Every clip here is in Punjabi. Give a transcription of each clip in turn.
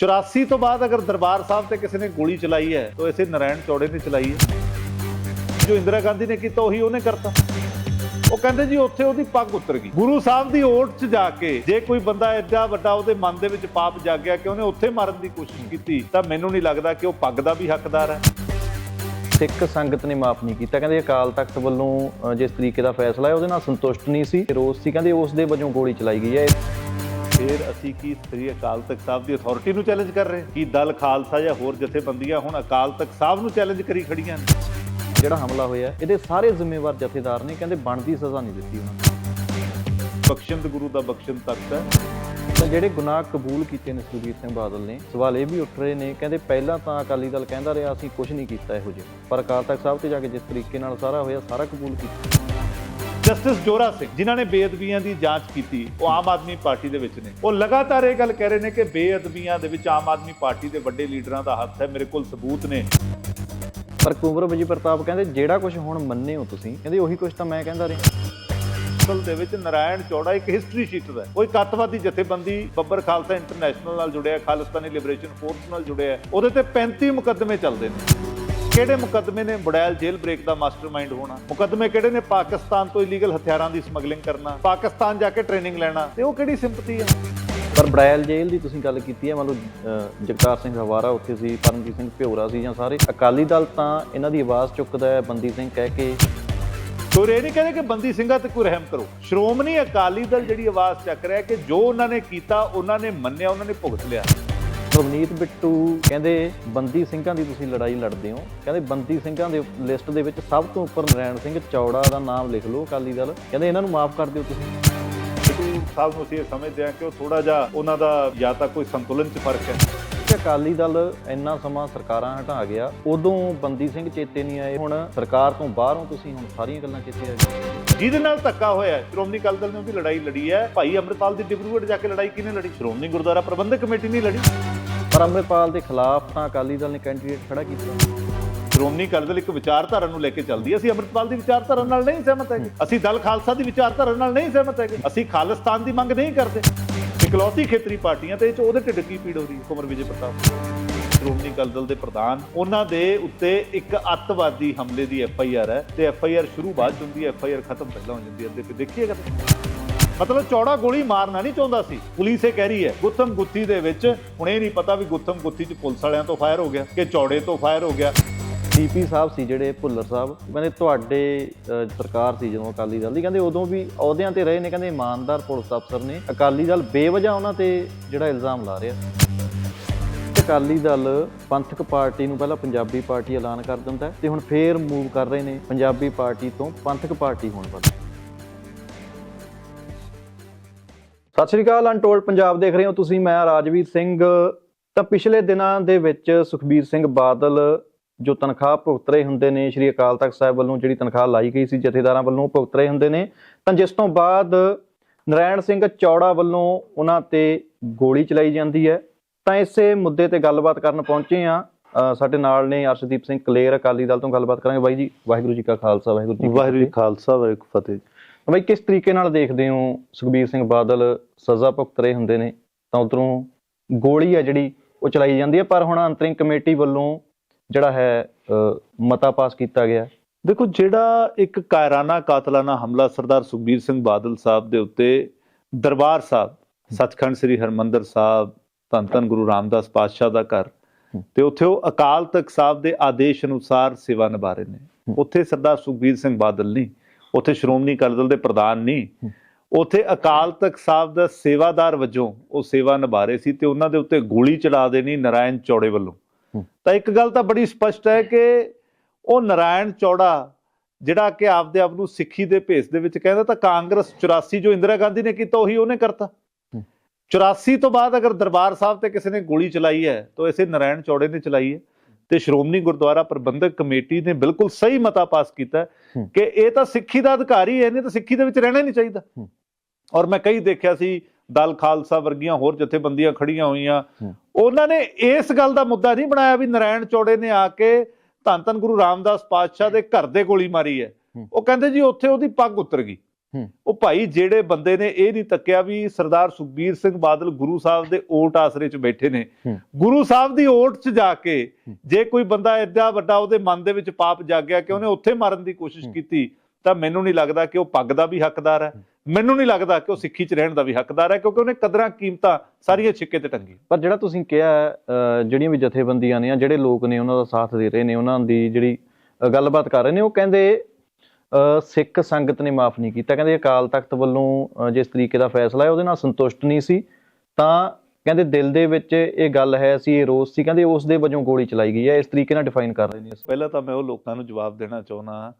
84 ਤੋਂ ਬਾਅਦ ਅਗਰ ਦਰਬਾਰ ਸਾਹਿਬ ਤੇ ਕਿਸੇ ਨੇ ਗੋਲੀ ਚਲਾਈ ਹੈ, ਤਾਂ ਇਸੇ ਨਰਾਇਣ ਚੌੜੇ ਨੇ ਚਲਾਈ ਹੈ। ਜੋ ਇੰਦਰਾ ਗਾਂਧੀ ਨੇ ਕੀਤਾ, ਉਹੀ ਉਹਨੇ ਕਰਤਾ। ਉਹ ਕਹਿੰਦੇ ਜੀ, ਉੱਥੇ ਉਹਦੀ ਪੱਗ ਉਤਰ ਗਈ। ਗੁਰੂ ਸਾਹਿਬ ਦੀ ਓਟ 'ਚ ਜਾ ਕੇ ਜੇ ਕੋਈ ਬੰਦਾ ਐਡਾ ਵੱਡਾ ਉਹਦੇ ਮਨ ਦੇ ਵਿੱਚ ਪਾਪ ਜਾਗਿਆ ਕਿ ਉਹਨੇ ਉੱਥੇ ਮਾਰਨ ਦੀ ਕੋਸ਼ਿਸ਼ ਕੀਤੀ, ਤਾਂ ਮੈਨੂੰ ਨਹੀਂ ਲੱਗਦਾ ਕਿ ਉਹ ਪੱਗ ਦਾ ਵੀ ਹੱਕਦਾਰ ਹੈ। ਸਿੱਖ ਸੰਗਤ ਨੇ ਮਾਫ ਨਹੀਂ ਕੀਤਾ। ਕਹਿੰਦੇ ਅਕਾਲ ਤਖਤ ਵੱਲੋਂ ਜਿਸ ਤਰੀਕੇ ਦਾ ਫੈਸਲਾ ਹੈ, ਉਹਦੇ ਨਾਲ ਸੰਤੁਸ਼ਟ ਨਹੀਂ ਸੀ। ਰੋਸ ਸੀ। ਕਹਿੰਦੇ ਉਸ ਦੇ ਵਜੋਂ ਗੋਲੀ ਚਲਾਈ ਗਈ ਹੈ। ਫਿਰ ਅਸੀਂ ਕੀ ਸ੍ਰੀ ਅਕਾਲ ਤਖਤ ਸਾਹਿਬ ਦੀ ਅਥਾਰਟੀ ਨੂੰ ਚੈਲੰਜ ਕਰ ਰਹੇ? ਕੀ ਦਲ ਖਾਲਸਾ ਜਾਂ ਹੋਰ ਜਥੇਬੰਦੀਆਂ ਹੁਣ ਅਕਾਲ ਤਖਤ ਸਾਹਿਬ ਨੂੰ ਚੈਲੰਜ ਕਰੀ ਖੜੀਆਂ ਨੇ? ਜਿਹੜਾ ਹਮਲਾ ਹੋਇਆ, ਇਹਦੇ ਸਾਰੇ ਜ਼ਿੰਮੇਵਾਰ ਜਥੇਦਾਰ ਨੇ, ਕਹਿੰਦੇ ਬਣਦੀ ਸਜ਼ਾ ਨਹੀਂ ਦਿੱਤੀ ਉਹਨਾਂ ਨੂੰ। ਬਖਸ਼ਿੰਦ ਗੁਰੂ ਦਾ ਬਖਸ਼ਿੰਦ ਤਖਤ ਹੈ। ਤਾਂ ਜਿਹੜੇ ਗੁਨਾਹ ਕਬੂਲ ਕੀਤੇ ਨੇ ਸੁਖਬੀਰ ਸਿੰਘ ਬਾਦਲ ਨੇ, ਸਵਾਲ ਇਹ ਵੀ ਉੱਠ ਰਹੇ ਨੇ, ਕਹਿੰਦੇ ਪਹਿਲਾਂ ਤਾਂ ਅਕਾਲੀ ਦਲ ਕਹਿੰਦਾ ਰਿਹਾ, ਅਸੀਂ ਕੁਝ ਨਹੀਂ ਕੀਤਾ ਇਹੋ ਜਿਹਾ। ਪਰ ਅਕਾਲ ਤਖਤ ਸਾਹਿਬ ਤੇ ਜਾ ਕੇ ਜਿਸ ਤਰੀਕੇ ਨਾਲ ਸਾਰਾ ਹੋਇਆ, ਸਾਰਾ ਕਬੂਲ ਕੀਤਾ। ਜਸਟਿਸ ਜੋਰਾ ਸਿੰਘ ਜਿਨ੍ਹਾਂ ਨੇ ਬੇਅਦਬੀਆਂ ਦੀ ਜਾਂਚ ਕੀਤੀ ਉਹ ਆਮ ਆਦਮੀ ਪਾਰਟੀ ਦੇ ਵਿੱਚ ਨੇ। ਉਹ ਲਗਾਤਾਰ ਇਹ ਗੱਲ ਕਹਿ ਰਹੇ ਨੇ ਕਿ ਬੇਅਦਬੀਆਂ ਦੇ ਵਿੱਚ ਆਮ ਆਦਮੀ ਪਾਰਟੀ ਦੇ ਵੱਡੇ ਲੀਡਰਾਂ ਦਾ ਹੱਥ ਹੈ ਮੇਰੇ ਕੋਲ ਸਬੂਤ ਨੇ। ਪਰ ਕੁੰਵਰ ਵਿਜੇ ਪ੍ਰਤਾਪ ਕਹਿੰਦੇ ਜਿਹੜਾ ਕੁਝ ਹੁਣ ਮੰਨੇ ਹੋ ਤੁਸੀਂ ਕਹਿੰਦੇ ਉਹੀ ਕੁਝ ਤਾਂ ਮੈਂ ਕਹਿੰਦਾ ਰਿਹਾ। ਅਸਲ ਦੇ ਵਿੱਚ ਨਰਾਇਣ ਚੌੜਾ ਇੱਕ ਹਿਸਟਰੀ ਸ਼ੀਟਰ ਹੈ। ਕੋਈ ਕੱਤਵਾਦੀ ਜਥੇਬੰਦੀ ਬੱਬਰ ਖਾਲਸਾ ਇੰਟਰਨੈਸ਼ਨਲ ਨਾਲ ਜੁੜਿਆ ਖਾਲਿਸਤਾਨੀ ਲਿਬਰੇਸ਼ਨ ਫੋਰਸ ਨਾਲ ਜੁੜਿਆ ਉਹਦੇ ਤੇ 35 ਮੁਕੱਦਮੇ ਚੱਲਦੇ ਨੇ। ਕਿਹੜੇ ਮੁਕੱਦਮੇ ਨੇ ਬੜੈਲ ਜੇਲ੍ਹ ਬ੍ਰੇਕ ਦਾ ਮਾਸਟਰਮਾਈਂਡ ਹੋਣਾ? ਮੁਕੱਦਮੇ ਕਿਹੜੇ ਨੇ ਪਾਕਿਸਤਾਨ ਤੋਂ ਇਲੀਗਲ ਹਥਿਆਰਾਂ ਦੀ ਸਮਗਲਿੰਗ ਕਰਨਾ? ਪਾਕਿਸਤਾਨ ਜਾ ਕੇ ਟ੍ਰੇਨਿੰਗ ਲੈਣਾ? ਤੇ ਉਹ ਕਿਹੜੀ ਸਿੰਪਥੀ ਹੈ ਪਰ ਬਰਾਇਲ ਜੇਲ੍ਹ ਦੀ ਤੁਸੀਂ ਗੱਲ ਕੀਤੀ ਹੈ ਮੰਨ ਲਓ ਜਗਤਾਰ ਸਿੰਘ ਹਵਾਰਾ ਉੱਥੇ ਸੀ ਪਰਮਜੀਤ ਸਿੰਘ ਭਿਓਰਾ ਸੀ ਜਾਂ ਸਾਰੇ ਅਕਾਲੀ ਦਲ ਤਾਂ ਇਹਨਾਂ ਦੀ ਆਵਾਜ਼ ਚੁੱਕਦਾ ਹੈ ਬੰਦੀ ਸਿੰਘ ਕਹਿ ਕੇ। ਸੋ ਇਹ ਨਹੀਂ ਕਹਿੰਦੇ ਕਿ ਬੰਦੀ ਸਿੰਘਾਂ ਤੇ ਕੋਈ ਰਹਿਮ ਕਰੋ। ਸ਼੍ਰੋਮਣੀ ਅਕਾਲੀ ਦਲ ਜਿਹੜੀ ਆਵਾਜ਼ ਚੱਕ ਰਿਹਾ ਕਿ ਜੋ ਉਹਨਾਂ ਨੇ ਕੀਤਾ ਉਹਨਾਂ ਨੇ ਮੰਨਿਆ ਉਹਨਾਂ ਨੇ ਭੁਗਤ ਲਿਆ। ਰਵਨੀਤ ਬਿੱਟੂ ਕਹਿੰਦੇ, ਬੰਦੀ ਸਿੰਘਾਂ ਦੀ ਤੁਸੀਂ ਲੜਾਈ ਲੜਦੇ ਹੋ। ਕਹਿੰਦੇ, ਬੰਦੀ ਸਿੰਘਾਂ ਦੇ ਲਿਸਟ ਦੇ ਵਿੱਚ ਸਭ ਤੋਂ ਉੱਪਰ ਨਰੈਣ ਸਿੰਘ ਚੌੜਾ ਦਾ ਨਾਮ ਲਿਖ ਲਓ ਅਕਾਲੀ ਦਲ। ਕਹਿੰਦੇ, ਇਹਨਾਂ ਨੂੰ ਮਾਫ ਕਰ ਦਿਓ ਤੁਸੀਂ। ਬਿੱਟੂ ਸਾਹਿਬ ਨੂੰ ਅਸੀਂ ਇਹ ਸਮਝਦੇ ਹਾਂ ਕਿ ਉਹ ਥੋੜਾ ਜਿਹਾ ਉਹਨਾਂ ਦਾ ਜਾਂ ਤਾਂ ਕੋਈ ਸੰਤੁਲਨ 'ਚ ਫ਼ਰਕ ਹੈ। ਅਕਾਲੀ ਦਲ ਇੰਨਾ ਸਮਾਂ ਸਰਕਾਰਾਂ ਹਟਾ ਗਿਆ ਉਦੋਂ ਬੰਦੀ ਸਿੰਘ ਚੇਤੇ ਨਹੀਂ ਆਏ ਹੁਣ ਸਰਕਾਰ ਤੋਂ ਬਾਹਰੋਂ ਤੁਸੀਂ ਹੁਣ ਸਾਰੀਆਂ ਗੱਲਾਂ ਚੇਤੇ ਆ ਗਈਆਂ। ਜਿਹਦੇ ਨਾਲ ਧੱਕਾ ਹੋਇਆ ਸ਼੍ਰੋਮਣੀ ਅਕਾਲੀ ਦਲ ਨੇ ਉਹਦੀ ਲੜਾਈ ਲੜੀ ਹੈ। ਭਾਈ ਅੰਮ੍ਰਿਤਪਾਲ ਦੀ ਡਿਬਰੂਗੜ੍ਹ ਜਾ ਕੇ ਲੜਾਈ ਕਿਹਨੇ ਲੜੀ? ਸ਼੍ਰੋਮਣੀ ਗੁਰਦੁਆਰਾ ਪ੍ਰਬੰਧਕ ਕਮੇਟੀ ਨਹੀਂ ਲੜੀ। ਪਰ ਅੰਮ੍ਰਿਤਪਾਲ ਦੇ ਖਿਲਾਫ ਤਾਂ ਅਕਾਲੀ ਦਲ ਨੇ ਕੈਂਡੀਡੇਟ ਖੜਾ ਕੀਤਾ। ਸ਼੍ਰੋਮਣੀ ਅਕਾਲੀ ਦਲ ਇੱਕ ਵਿਚਾਰਧਾਰਾ ਨੂੰ ਲੈ ਕੇ ਚੱਲਦੀ ਹੈ। ਅਸੀਂ ਅੰਮ੍ਰਿਤਪਾਲ ਦੀ ਵਿਚਾਰਧਾਰਾ ਨਾਲ ਨਹੀਂ ਸਹਿਮਤ ਹੈਗੇ। ਅਸੀਂ ਦਲ ਖਾਲਸਾ ਦੀ ਵਿਚਾਰਧਾਰਾ ਨਾਲ ਨਹੀਂ ਸਹਿਮਤ ਹੈਗੇ। ਅਸੀਂ ਖਾਲਿਸਤਾਨ ਦੀ ਮੰਗ ਨਹੀਂ ਕਰਦੇ। ਇਕਲੌਤੀ ਖੇਤਰੀ ਪਾਰਟੀਆਂ ਤੇ ਇਹ 'ਚ ਉਹਦੇ ਢਿੱਡ ਕੀ ਪੀੜ ਹੋ ਰਹੀ ਹੈ ਕੁਮਰ ਵਿਜੇ ਪ੍ਰਤਾਪ ਸ਼੍ਰੋਮਣੀ ਅਕਾਲੀ ਦਲ ਦੇ ਪ੍ਰਧਾਨ, ਉਹਨਾਂ ਦੇ ਉੱਤੇ ਇੱਕ ਅੱਤਵਾਦੀ ਹਮਲੇ ਦੀ ਐਫ ਆਈ ਆਰ ਹੈ ਤੇ ਐਫ ਆਈ ਆਰ ਸ਼ੁਰੂ ਬਾਅਦ 'ਚ ਹੁੰਦੀ ਹੈ, ਐਫ ਆਈ ਆਰ ਖਤਮ ਪਹਿਲਾਂ ਹੋ ਜਾਂਦੀ ਹੈ ਅੱਧੇ ਦੇਖੀਏਗਾ ਮਤਲਬ ਚੌੜਾ ਗੋਲੀ ਮਾਰਨਾ ਨਹੀਂ ਚਾਹੁੰਦਾ ਸੀ। ਪੁਲਿਸ ਇਹ ਕਹਿ ਰਹੀ ਹੈ, ਗੁੱਥਮ ਗੁੱਥੀ ਦੇ ਵਿੱਚ, ਹੁਣ ਇਹ ਨਹੀਂ ਪਤਾ ਵੀ ਗੁੱਥਮ ਗੁੱਥੀ 'ਚ ਪੁਲਿਸ ਵਾਲਿਆਂ ਤੋਂ ਫਾਇਰ ਹੋ ਗਿਆ ਕਿ ਚੌੜੇ ਤੋਂ ਫਾਇਰ ਹੋ ਗਿਆ। ਸੀਪੀ ਸਾਹਿਬ ਸੀ ਜਿਹੜੇ ਭੁੱਲਰ ਸਾਹਿਬ, ਕਹਿੰਦੇ ਤੁਹਾਡੇ ਸਰਕਾਰ ਸੀ ਜਦੋਂ ਅਕਾਲੀ ਦਲ ਦੀ, ਕਹਿੰਦੇ ਉਦੋਂ ਵੀ ਅਹੁਦਿਆਂ ਤੇ ਰਹੇ ਨੇ, ਕਹਿੰਦੇ ਇਮਾਨਦਾਰ ਪੁਲਿਸ ਅਫਸਰ ਨੇ। ਅਕਾਲੀ ਦਲ ਬੇਵਜ੍ਹਾ ਉਹਨਾਂ ਤੇ ਜਿਹੜਾ ਇਲਜ਼ਾਮ ਲਾ ਰਿਹਾ। ਅਕਾਲੀ ਦਲ ਪੰਥਕ ਪਾਰਟੀ ਨੂੰ ਪਹਿਲਾਂ ਪੰਜਾਬੀ ਪਾਰਟੀ ਐਲਾਨ ਕਰ ਦਿੰਦਾ ਹੈ ਤੇ ਹੁਣ ਫੇਰ ਮੂਵ ਕਰ ਰਹੇ ਨੇ ਪੰਜਾਬੀ ਪਾਰਟੀ ਤੋਂ ਪੰਥਕ ਪਾਰਟੀ ਹੋਣ ਵੱਲ। ਸਤਿ ਸ਼੍ਰੀ ਅਕਾਲ, ਅਨਟੋਲਡ ਪੰਜਾਬ ਦੇਖ ਰਹੇ ਹੋ ਤੁਸੀਂ, ਮੈਂ ਰਾਜਵੀਰ ਸਿੰਘ। ਤਾਂ ਪਿਛਲੇ ਦਿਨਾਂ ਦੇ ਵਿੱਚ ਸੁਖਬੀਰ ਸਿੰਘ ਬਾਦਲ ਜੋ ਤਨਖਾਹ ਭੁਗਤ ਰਹੇ ਹੁੰਦੇ ਨੇ ਸ਼੍ਰੀ ਅਕਾਲ ਤਖਤ ਸਾਹਿਬ ਵੱਲੋਂ ਜਿਹੜੀ ਤਨਖਾਹ ਲਾਈ ਗਈ ਸੀ ਜਥੇਦਾਰਾਂ ਵੱਲੋਂ ਭੁਗਤ ਰਹੇ ਹੁੰਦੇ ਨੇ। ਤਾਂ ਜਿਸ ਤੋਂ ਬਾਅਦ ਨਰਾਇਣ ਸਿੰਘ ਚੌੜਾ ਵੱਲੋਂ ਉਹਨਾਂ ਤੇ ਗੋਲੀ ਚਲਾਈ ਜਾਂਦੀ ਹੈ। ਤਾਂ ਇਸੇ ਮੁੱਦੇ ਤੇ ਗੱਲਬਾਤ ਕਰਨ ਪਹੁੰਚੇ ਆ ਸਾਡੇ ਨਾਲ ਨੇ ਅਰਸ਼ਦੀਪ ਸਿੰਘ ਕਲੇਰ ਅਕਾਲੀ ਦਲ ਤੋਂ ਗੱਲਬਾਤ ਕਰਾਂਗੇ। ਬਾਈ ਜੀ ਵਾਹਿਗੁਰੂ ਜੀ ਕਾ ਖਾਲਸਾ ਵਾਹਿਗੁਰੂ ਜੀ ਵਾਹਿਗੁਰੂ ਜੀ। ਖਾਲਸਾ ਵਾਹਿਗੁਰੂ ਫਤਿਹ। ਬਾਈ ਕਿਸ ਤਰੀਕੇ ਨਾਲ ਦੇਖਦੇ ਹੋ ਸੁਖਬੀਰ ਸਿੰਘ ਬਾਦਲ ਸਜ਼ਾ ਭੁਗਤ ਰਹੇ ਹੁੰਦੇ ਨੇ? ਤਾਂ ਉਧਰੋਂ ਗੋਲੀ ਹੈ ਜਿਹੜੀ ਉਹ ਚਲਾਈ ਜਾਂਦੀ ਹੈ। ਪਰ ਹੁਣ ਅੰਤਰਿੰਗ ਕਮੇਟੀ ਵੱਲੋਂ ਜਿਹੜਾ ਹੈ ਮਤਾ ਪਾਸ ਕੀਤਾ ਗਿਆ ਦੇਖੋ ਜਿਹੜਾ ਇੱਕ ਕਾਇਰਾਨਾ ਕਾਤਲਾਨਾ ਹਮਲਾ ਸਰਦਾਰ ਸੁਖਬੀਰ ਸਿੰਘ ਬਾਦਲ ਸਾਹਿਬ ਦੇ ਉੱਤੇ ਦਰਬਾਰ ਸਾਹਿਬ ਸੱਚਖੰਡ ਸ੍ਰੀ ਹਰਮੰਦਰ ਸਾਹਿਬ ਧੰਨ ਧੰਨ ਗੁਰੂ ਰਾਮਦਾਸ ਪਾਤਸ਼ਾਹ ਦਾ ਘਰ। ਤੇ ਉੱਥੇ ਉਹ ਅਕਾਲ ਤਖਤ ਸਾਹਿਬ ਦੇ ਆਦੇਸ਼ ਅਨੁਸਾਰ ਸੇਵਾ ਨਿਭਾ ਰਹੇ ਨੇ। ਉੱਥੇ ਸਰਦਾਰ ਸੁਖਬੀਰ ਸਿੰਘ ਬਾਦਲ ਨਹੀਂ ਉੱਥੇ ਸ਼੍ਰੋਮਣੀ ਅਕਾਲੀ ਦਲ ਦੇ ਪ੍ਰਧਾਨ ਨਹੀਂ। ਉੱਥੇ ਅਕਾਲ ਤਖਤ ਸਾਹਿਬ ਦਾ ਸੇਵਾਦਾਰ ਵਜੋਂ ਉਹ ਸੇਵਾ ਨਿਭਾ ਰਹੇ ਸੀ ਤੇ ਉਹਨਾਂ ਦੇ ਉੱਤੇ ਗੋਲੀ ਚਲਾ ਦੇਣੀ ਨਰਾਇਣ ਚੌੜੇ ਵੱਲੋਂ। ਤਾਂ ਇੱਕ ਗੱਲ ਤਾਂ ਬੜੀ ਸਪਸ਼ਟ ਹੈ ਕਿ ਉਹ ਨਰਾਇਣ ਚੌੜਾ ਜਿਹੜਾ ਕਿ ਆਪਦੇ ਆਪ ਨੂੰ ਸਿੱਖੀ ਦੇ ਭੇਸ ਦੇ ਵਿੱਚ ਕਹਿੰਦਾ ਤਾਂ ਕਾਂਗਰਸ 84 ਜੋ ਇੰਦਰਾ ਗਾਂਧੀ ਨੇ ਕੀਤਾ ਉਹੀ ਉਹਨੇ ਕਰਤਾ ਹੂੰ। 84 ਤੋਂ ਬਾਅਦ ਅਗਰ ਦਰਬਾਰ ਸਾਹਿਬ ਤੇ ਕਿਸੇ ਨੇ ਗੋਲੀ ਚਲਾਈ ਹੈ ਤਾਂ ਇਸੇ ਨਰਾਇਣ ਚੌੜੇ ਨੇ ਚਲਾਈ ਹੈ ਤੇ ਸ਼੍ਰੋਮਣੀ ਗੁਰਦੁਆਰਾ ਪ੍ਰਬੰਧਕ ਕਮੇਟੀ ਨੇ ਬਿਲਕੁਲ ਸਹੀ ਮਤਾ ਪਾਸ ਕੀਤਾ ਹੈ ਹੂੰ। ਕਿ ਇਹ ਤਾਂ ਸਿੱਖੀ ਦਾ ਅਧਿਕਾਰੀ ਹੈ ਨਹੀਂ ਤਾਂ ਸਿੱਖੀ ਦੇ ਵਿੱਚ ਰਹਿਣਾ ਹੀ ਨਹੀਂ ਚਾਹੀਦਾ ਹੂੰ। ਔਰ ਮੈਂ ਕਈ ਦੇਖਿਆ ਸੀ ਦਲ ਖਾਲਸਾ ਵਰਗੀਆਂ ਹੋਰ ਜਥੇਬੰਦੀਆਂ ਖੜੀਆਂ ਹੋਈਆਂ। ਉਹਨਾਂ ਨੇ ਇਸ ਗੱਲ ਦਾ ਮੁੱਦਾ ਨਹੀਂ ਬਣਾਇਆ ਵੀ ਨਰਾਇਣ ਚੌੜੇ ਨੇ ਆ ਕੇ ਧੰਨ ਧੰਨ ਗੁਰੂ ਰਾਮਦਾਸ ਪਾਤਸ਼ਾਹ ਦੇ ਘਰ ਦੇ ਗੋਲੀ ਮਾਰੀ ਹੈ। ਉਹ ਕਹਿੰਦੇ ਜੀ ਉੱਥੇ ਉਹਦੀ ਪੱਗ ਉਤਰ ਗਈ। ਉਹ ਭਾਈ ਜਿਹੜੇ ਬੰਦੇ ਨੇ ਇਹ ਨਹੀਂ ਤੱਕਿਆ ਵੀ ਸਰਦਾਰ ਸੁਖਬੀਰ ਸਿੰਘ ਬਾਦਲ ਗੁਰੂ ਸਾਹਿਬ ਦੇ ਓਟ ਆਸਰੇ 'ਚ ਬੈਠੇ ਨੇ। ਗੁਰੂ ਸਾਹਿਬ ਦੀ ਓਟ 'ਚ ਜਾ ਕੇ। ਜੇ ਕੋਈ ਬੰਦਾ ਐਡਾ ਵੱਡਾ ਉਹਦੇ ਮਨ ਦੇ ਵਿੱਚ ਪਾਪ ਜਾਗਿਆ ਕਿ ਉਹਨੇ ਉੱਥੇ ਮਾਰਨ ਦੀ ਕੋਸ਼ਿਸ਼। ਕੀਤੀ ਤਾਂ ਮੈਨੂੰ ਨਹੀਂ ਲੱਗਦਾ ਕਿ ਉਹ ਪੱਗ ਦਾ ਵੀ ਹੱਕਦਾਰ ਹੈ ਮੈਨੂੰ ਨਹੀਂ ਲੱਗਦਾ ਕਿ ਉਹ ਸਿੱਖੀ 'ਚ ਰਹਿਣ ਦਾ ਵੀ ਹੱਕਦਾਰ ਹੈ ਕਿਉਂਕਿ ਉਹਨੇ ਕਦਰਾਂ ਕੀਮਤਾਂ ਸਾਰੀਆਂ ਛਿੱਕੇ ਤੇ ਟੰਗੀ ਪਰ ਜਿਹੜਾ ਤੁਸੀਂ ਕਿਹਾ ਜਿਹੜੀਆਂ ਵੀ ਜਥੇਬੰਦੀਆਂ ਨੇ ਜਿਹੜੇ ਲੋਕ ਨੇ ਉਹਨਾਂ ਦਾ ਸਾਥ ਦੇ ਰਹੇ ਨੇ ਉਹਨਾਂ ਦੀ ਜਿਹੜੀ ਗੱਲਬਾਤ ਕਰ ਰਹੇ ਨੇ ਉਹ ਕਹਿੰਦੇ ਸਿੱਖ ਸੰਗਤ ਨੇ ਮਾਫ ਨਹੀਂ ਕੀਤਾ। ਕਹਿੰਦੇ ਅਕਾਲ ਤਖਤ ਵੱਲੋਂ ਜਿਸ ਤਰੀਕੇ ਦਾ ਫੈਸਲਾ ਹੈ ਉਹਦੇ ਨਾਲ ਸੰਤੁਸ਼ਟ ਨਹੀਂ ਸੀ। ਤਾਂ ਕਹਿੰਦੇ ਦਿਲ ਦੇ ਵਿੱਚ ਇਹ ਗੱਲ ਹੈ ਸੀ ਇਹ ਰੋਸ ਸੀ। ਕਹਿੰਦੇ ਉਸ ਦੇ ਵਜੋਂ ਗੋਲੀ ਚਲਾਈ ਗਈ ਹੈ ਇਸ ਤਰੀਕੇ ਨਾਲ ਡਿਫਾਈਨ ਕਰ ਰਹੇ ਨੇ ਪਹਿਲਾਂ ਤਾਂ ਮੈਂ ਉਹ ਲੋਕਾਂ ਨੂੰ ਜਵਾਬ ਦੇਣਾ ਚਾਹੁੰਦਾ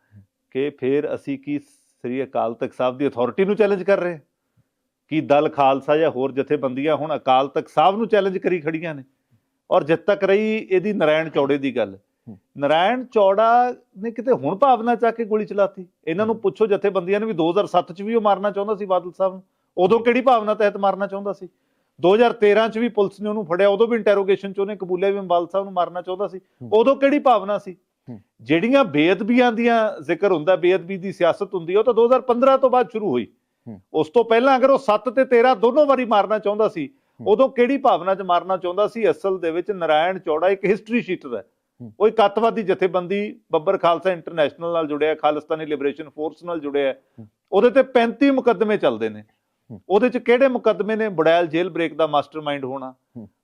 ਕਿ ਫਿਰ ਅਸੀਂ ਕੀ ਸ੍ਰੀ ਅਕਾਲ ਤਖਤ ਸਾਹਿਬ ਦੀ ਅਥਾਰਟੀ ਨੂੰ ਚੈਲੰਜ ਕਰ ਰਹੇ? ਕੀ ਦਲ ਖਾਲਸਾ ਜਾਂ ਹੋਰ ਜਥੇਬੰਦੀਆਂ ਹੁਣ ਅਕਾਲ ਤਖਤ ਸਾਹਿਬ ਨੂੰ ਚੈਲੰਜ ਕਰੀ ਖੜੀਆਂ ਨੇ ਔਰ ਜਿੱਤ ਤੱਕ ਰਹੀ ਇਹਦੀ ਨਰਾਇਣ ਚੌੜੇ ਦੀ ਗੱਲ। ਨਰਾਇਣ ਚੌੜਾ ਨੇ ਕਿਤੇ ਹੁਣ ਭਾਵਨਾ ਚੱਕ ਕੇ ਗੋਲੀ ਚਲਾਤੀ ਇਹਨਾਂ ਨੂੰ ਪੁੱਛੋ ਜਥੇਬੰਦੀਆਂ ਨੇ ਵੀ 2007 ਚ ਵੀ ਉਹ ਮਾਰਨਾ ਚਾਹੁੰਦਾ ਸੀ ਬਾਦਲ ਸਾਹਿਬ ਨੂੰ ਉਦੋਂ ਕਿਹੜੀ ਭਾਵਨਾ ਤਹਿਤ ਮਾਰਨਾ ਚਾਹੁੰਦਾ ਸੀ 2013 ਚ ਵੀ ਪੁਲਿਸ ਨੇ ਉਹਨੂੰ ਫੜਿਆ ਉਦੋਂ ਵੀ ਇੰਟਰੋਗੇਸ਼ਨ ਚ ਉਹਨੇ ਕਬੂਲਿਆ ਵੀ ਮੈਂ ਬਾਦਲ ਸਾਹਿਬ ਨੂੰ ਮਾਰਨਾ ਚਾਹੁੰਦਾ ਸੀ। ਉਦੋਂ ਕਿਹੜੀ ਭਾਵਨਾ ਸੀ। ਜਿਹੜੀਆਂ ਬੇਅਦਬੀਆਂ ਦੀਆਂ ਜ਼ਿਕਰ ਹੁੰਦਾ ਬੇਅਦਬੀ ਦੀ ਸਿਆਸਤ ਹੁੰਦੀ ਉਹ ਤਾਂ 2015 ਤੋਂ ਬਾਅਦ ਸ਼ੁਰੂ ਹੋਈ। ਉਸ ਤੋਂ ਪਹਿਲਾਂ ਅਗਰ ਉਹ 7 ਤੇ 13 ਦੋਨੋਂ ਵਾਰੀ ਮਾਰਨਾ ਚਾਹੁੰਦਾ ਸੀ। ਉਦੋਂ ਕਿਹੜੀ ਭਾਵਨਾ 'ਚ ਮਾਰਨਾ ਚਾਹੁੰਦਾ ਸੀ ਅਸਲ ਦੇ ਵਿੱਚ ਨਰਾਇਣ ਚੌੜਾ ਇੱਕ ਹਿਸਟਰੀ ਸ਼ੀਟਰ ਹੈ। ਉਹ ਇੱਕ ਅੱਤਵਾਦੀ ਜਥੇਬੰਦੀ ਬੱਬਰ ਖਾਲਸਾ ਇੰਟਰਨੈਸ਼ਨਲ ਨਾਲ ਜੁੜਿਆ ਹੈ, ਖਾਲਿਸਤਾਨੀ ਲਿਬਰੇਸ਼ਨ ਫੋਰਸ ਨਾਲ ਜੁੜਿਆ ਹੈ। ਉਹਦੇ ਤੇ 35 ਮੁਕੱਦਮੇ ਚੱਲਦੇ ਨੇ। ਉਹਦੇ 'ਚ ਕਿਹੜੇ ਮੁਕੱਦਮੇ ਨੇ ਬੜੈਲ ਜੇਲ੍ਹ ਬ੍ਰੇਕ ਦਾ ਮਾਸਟਰਮਾਈਂਡ ਹੋਣਾ।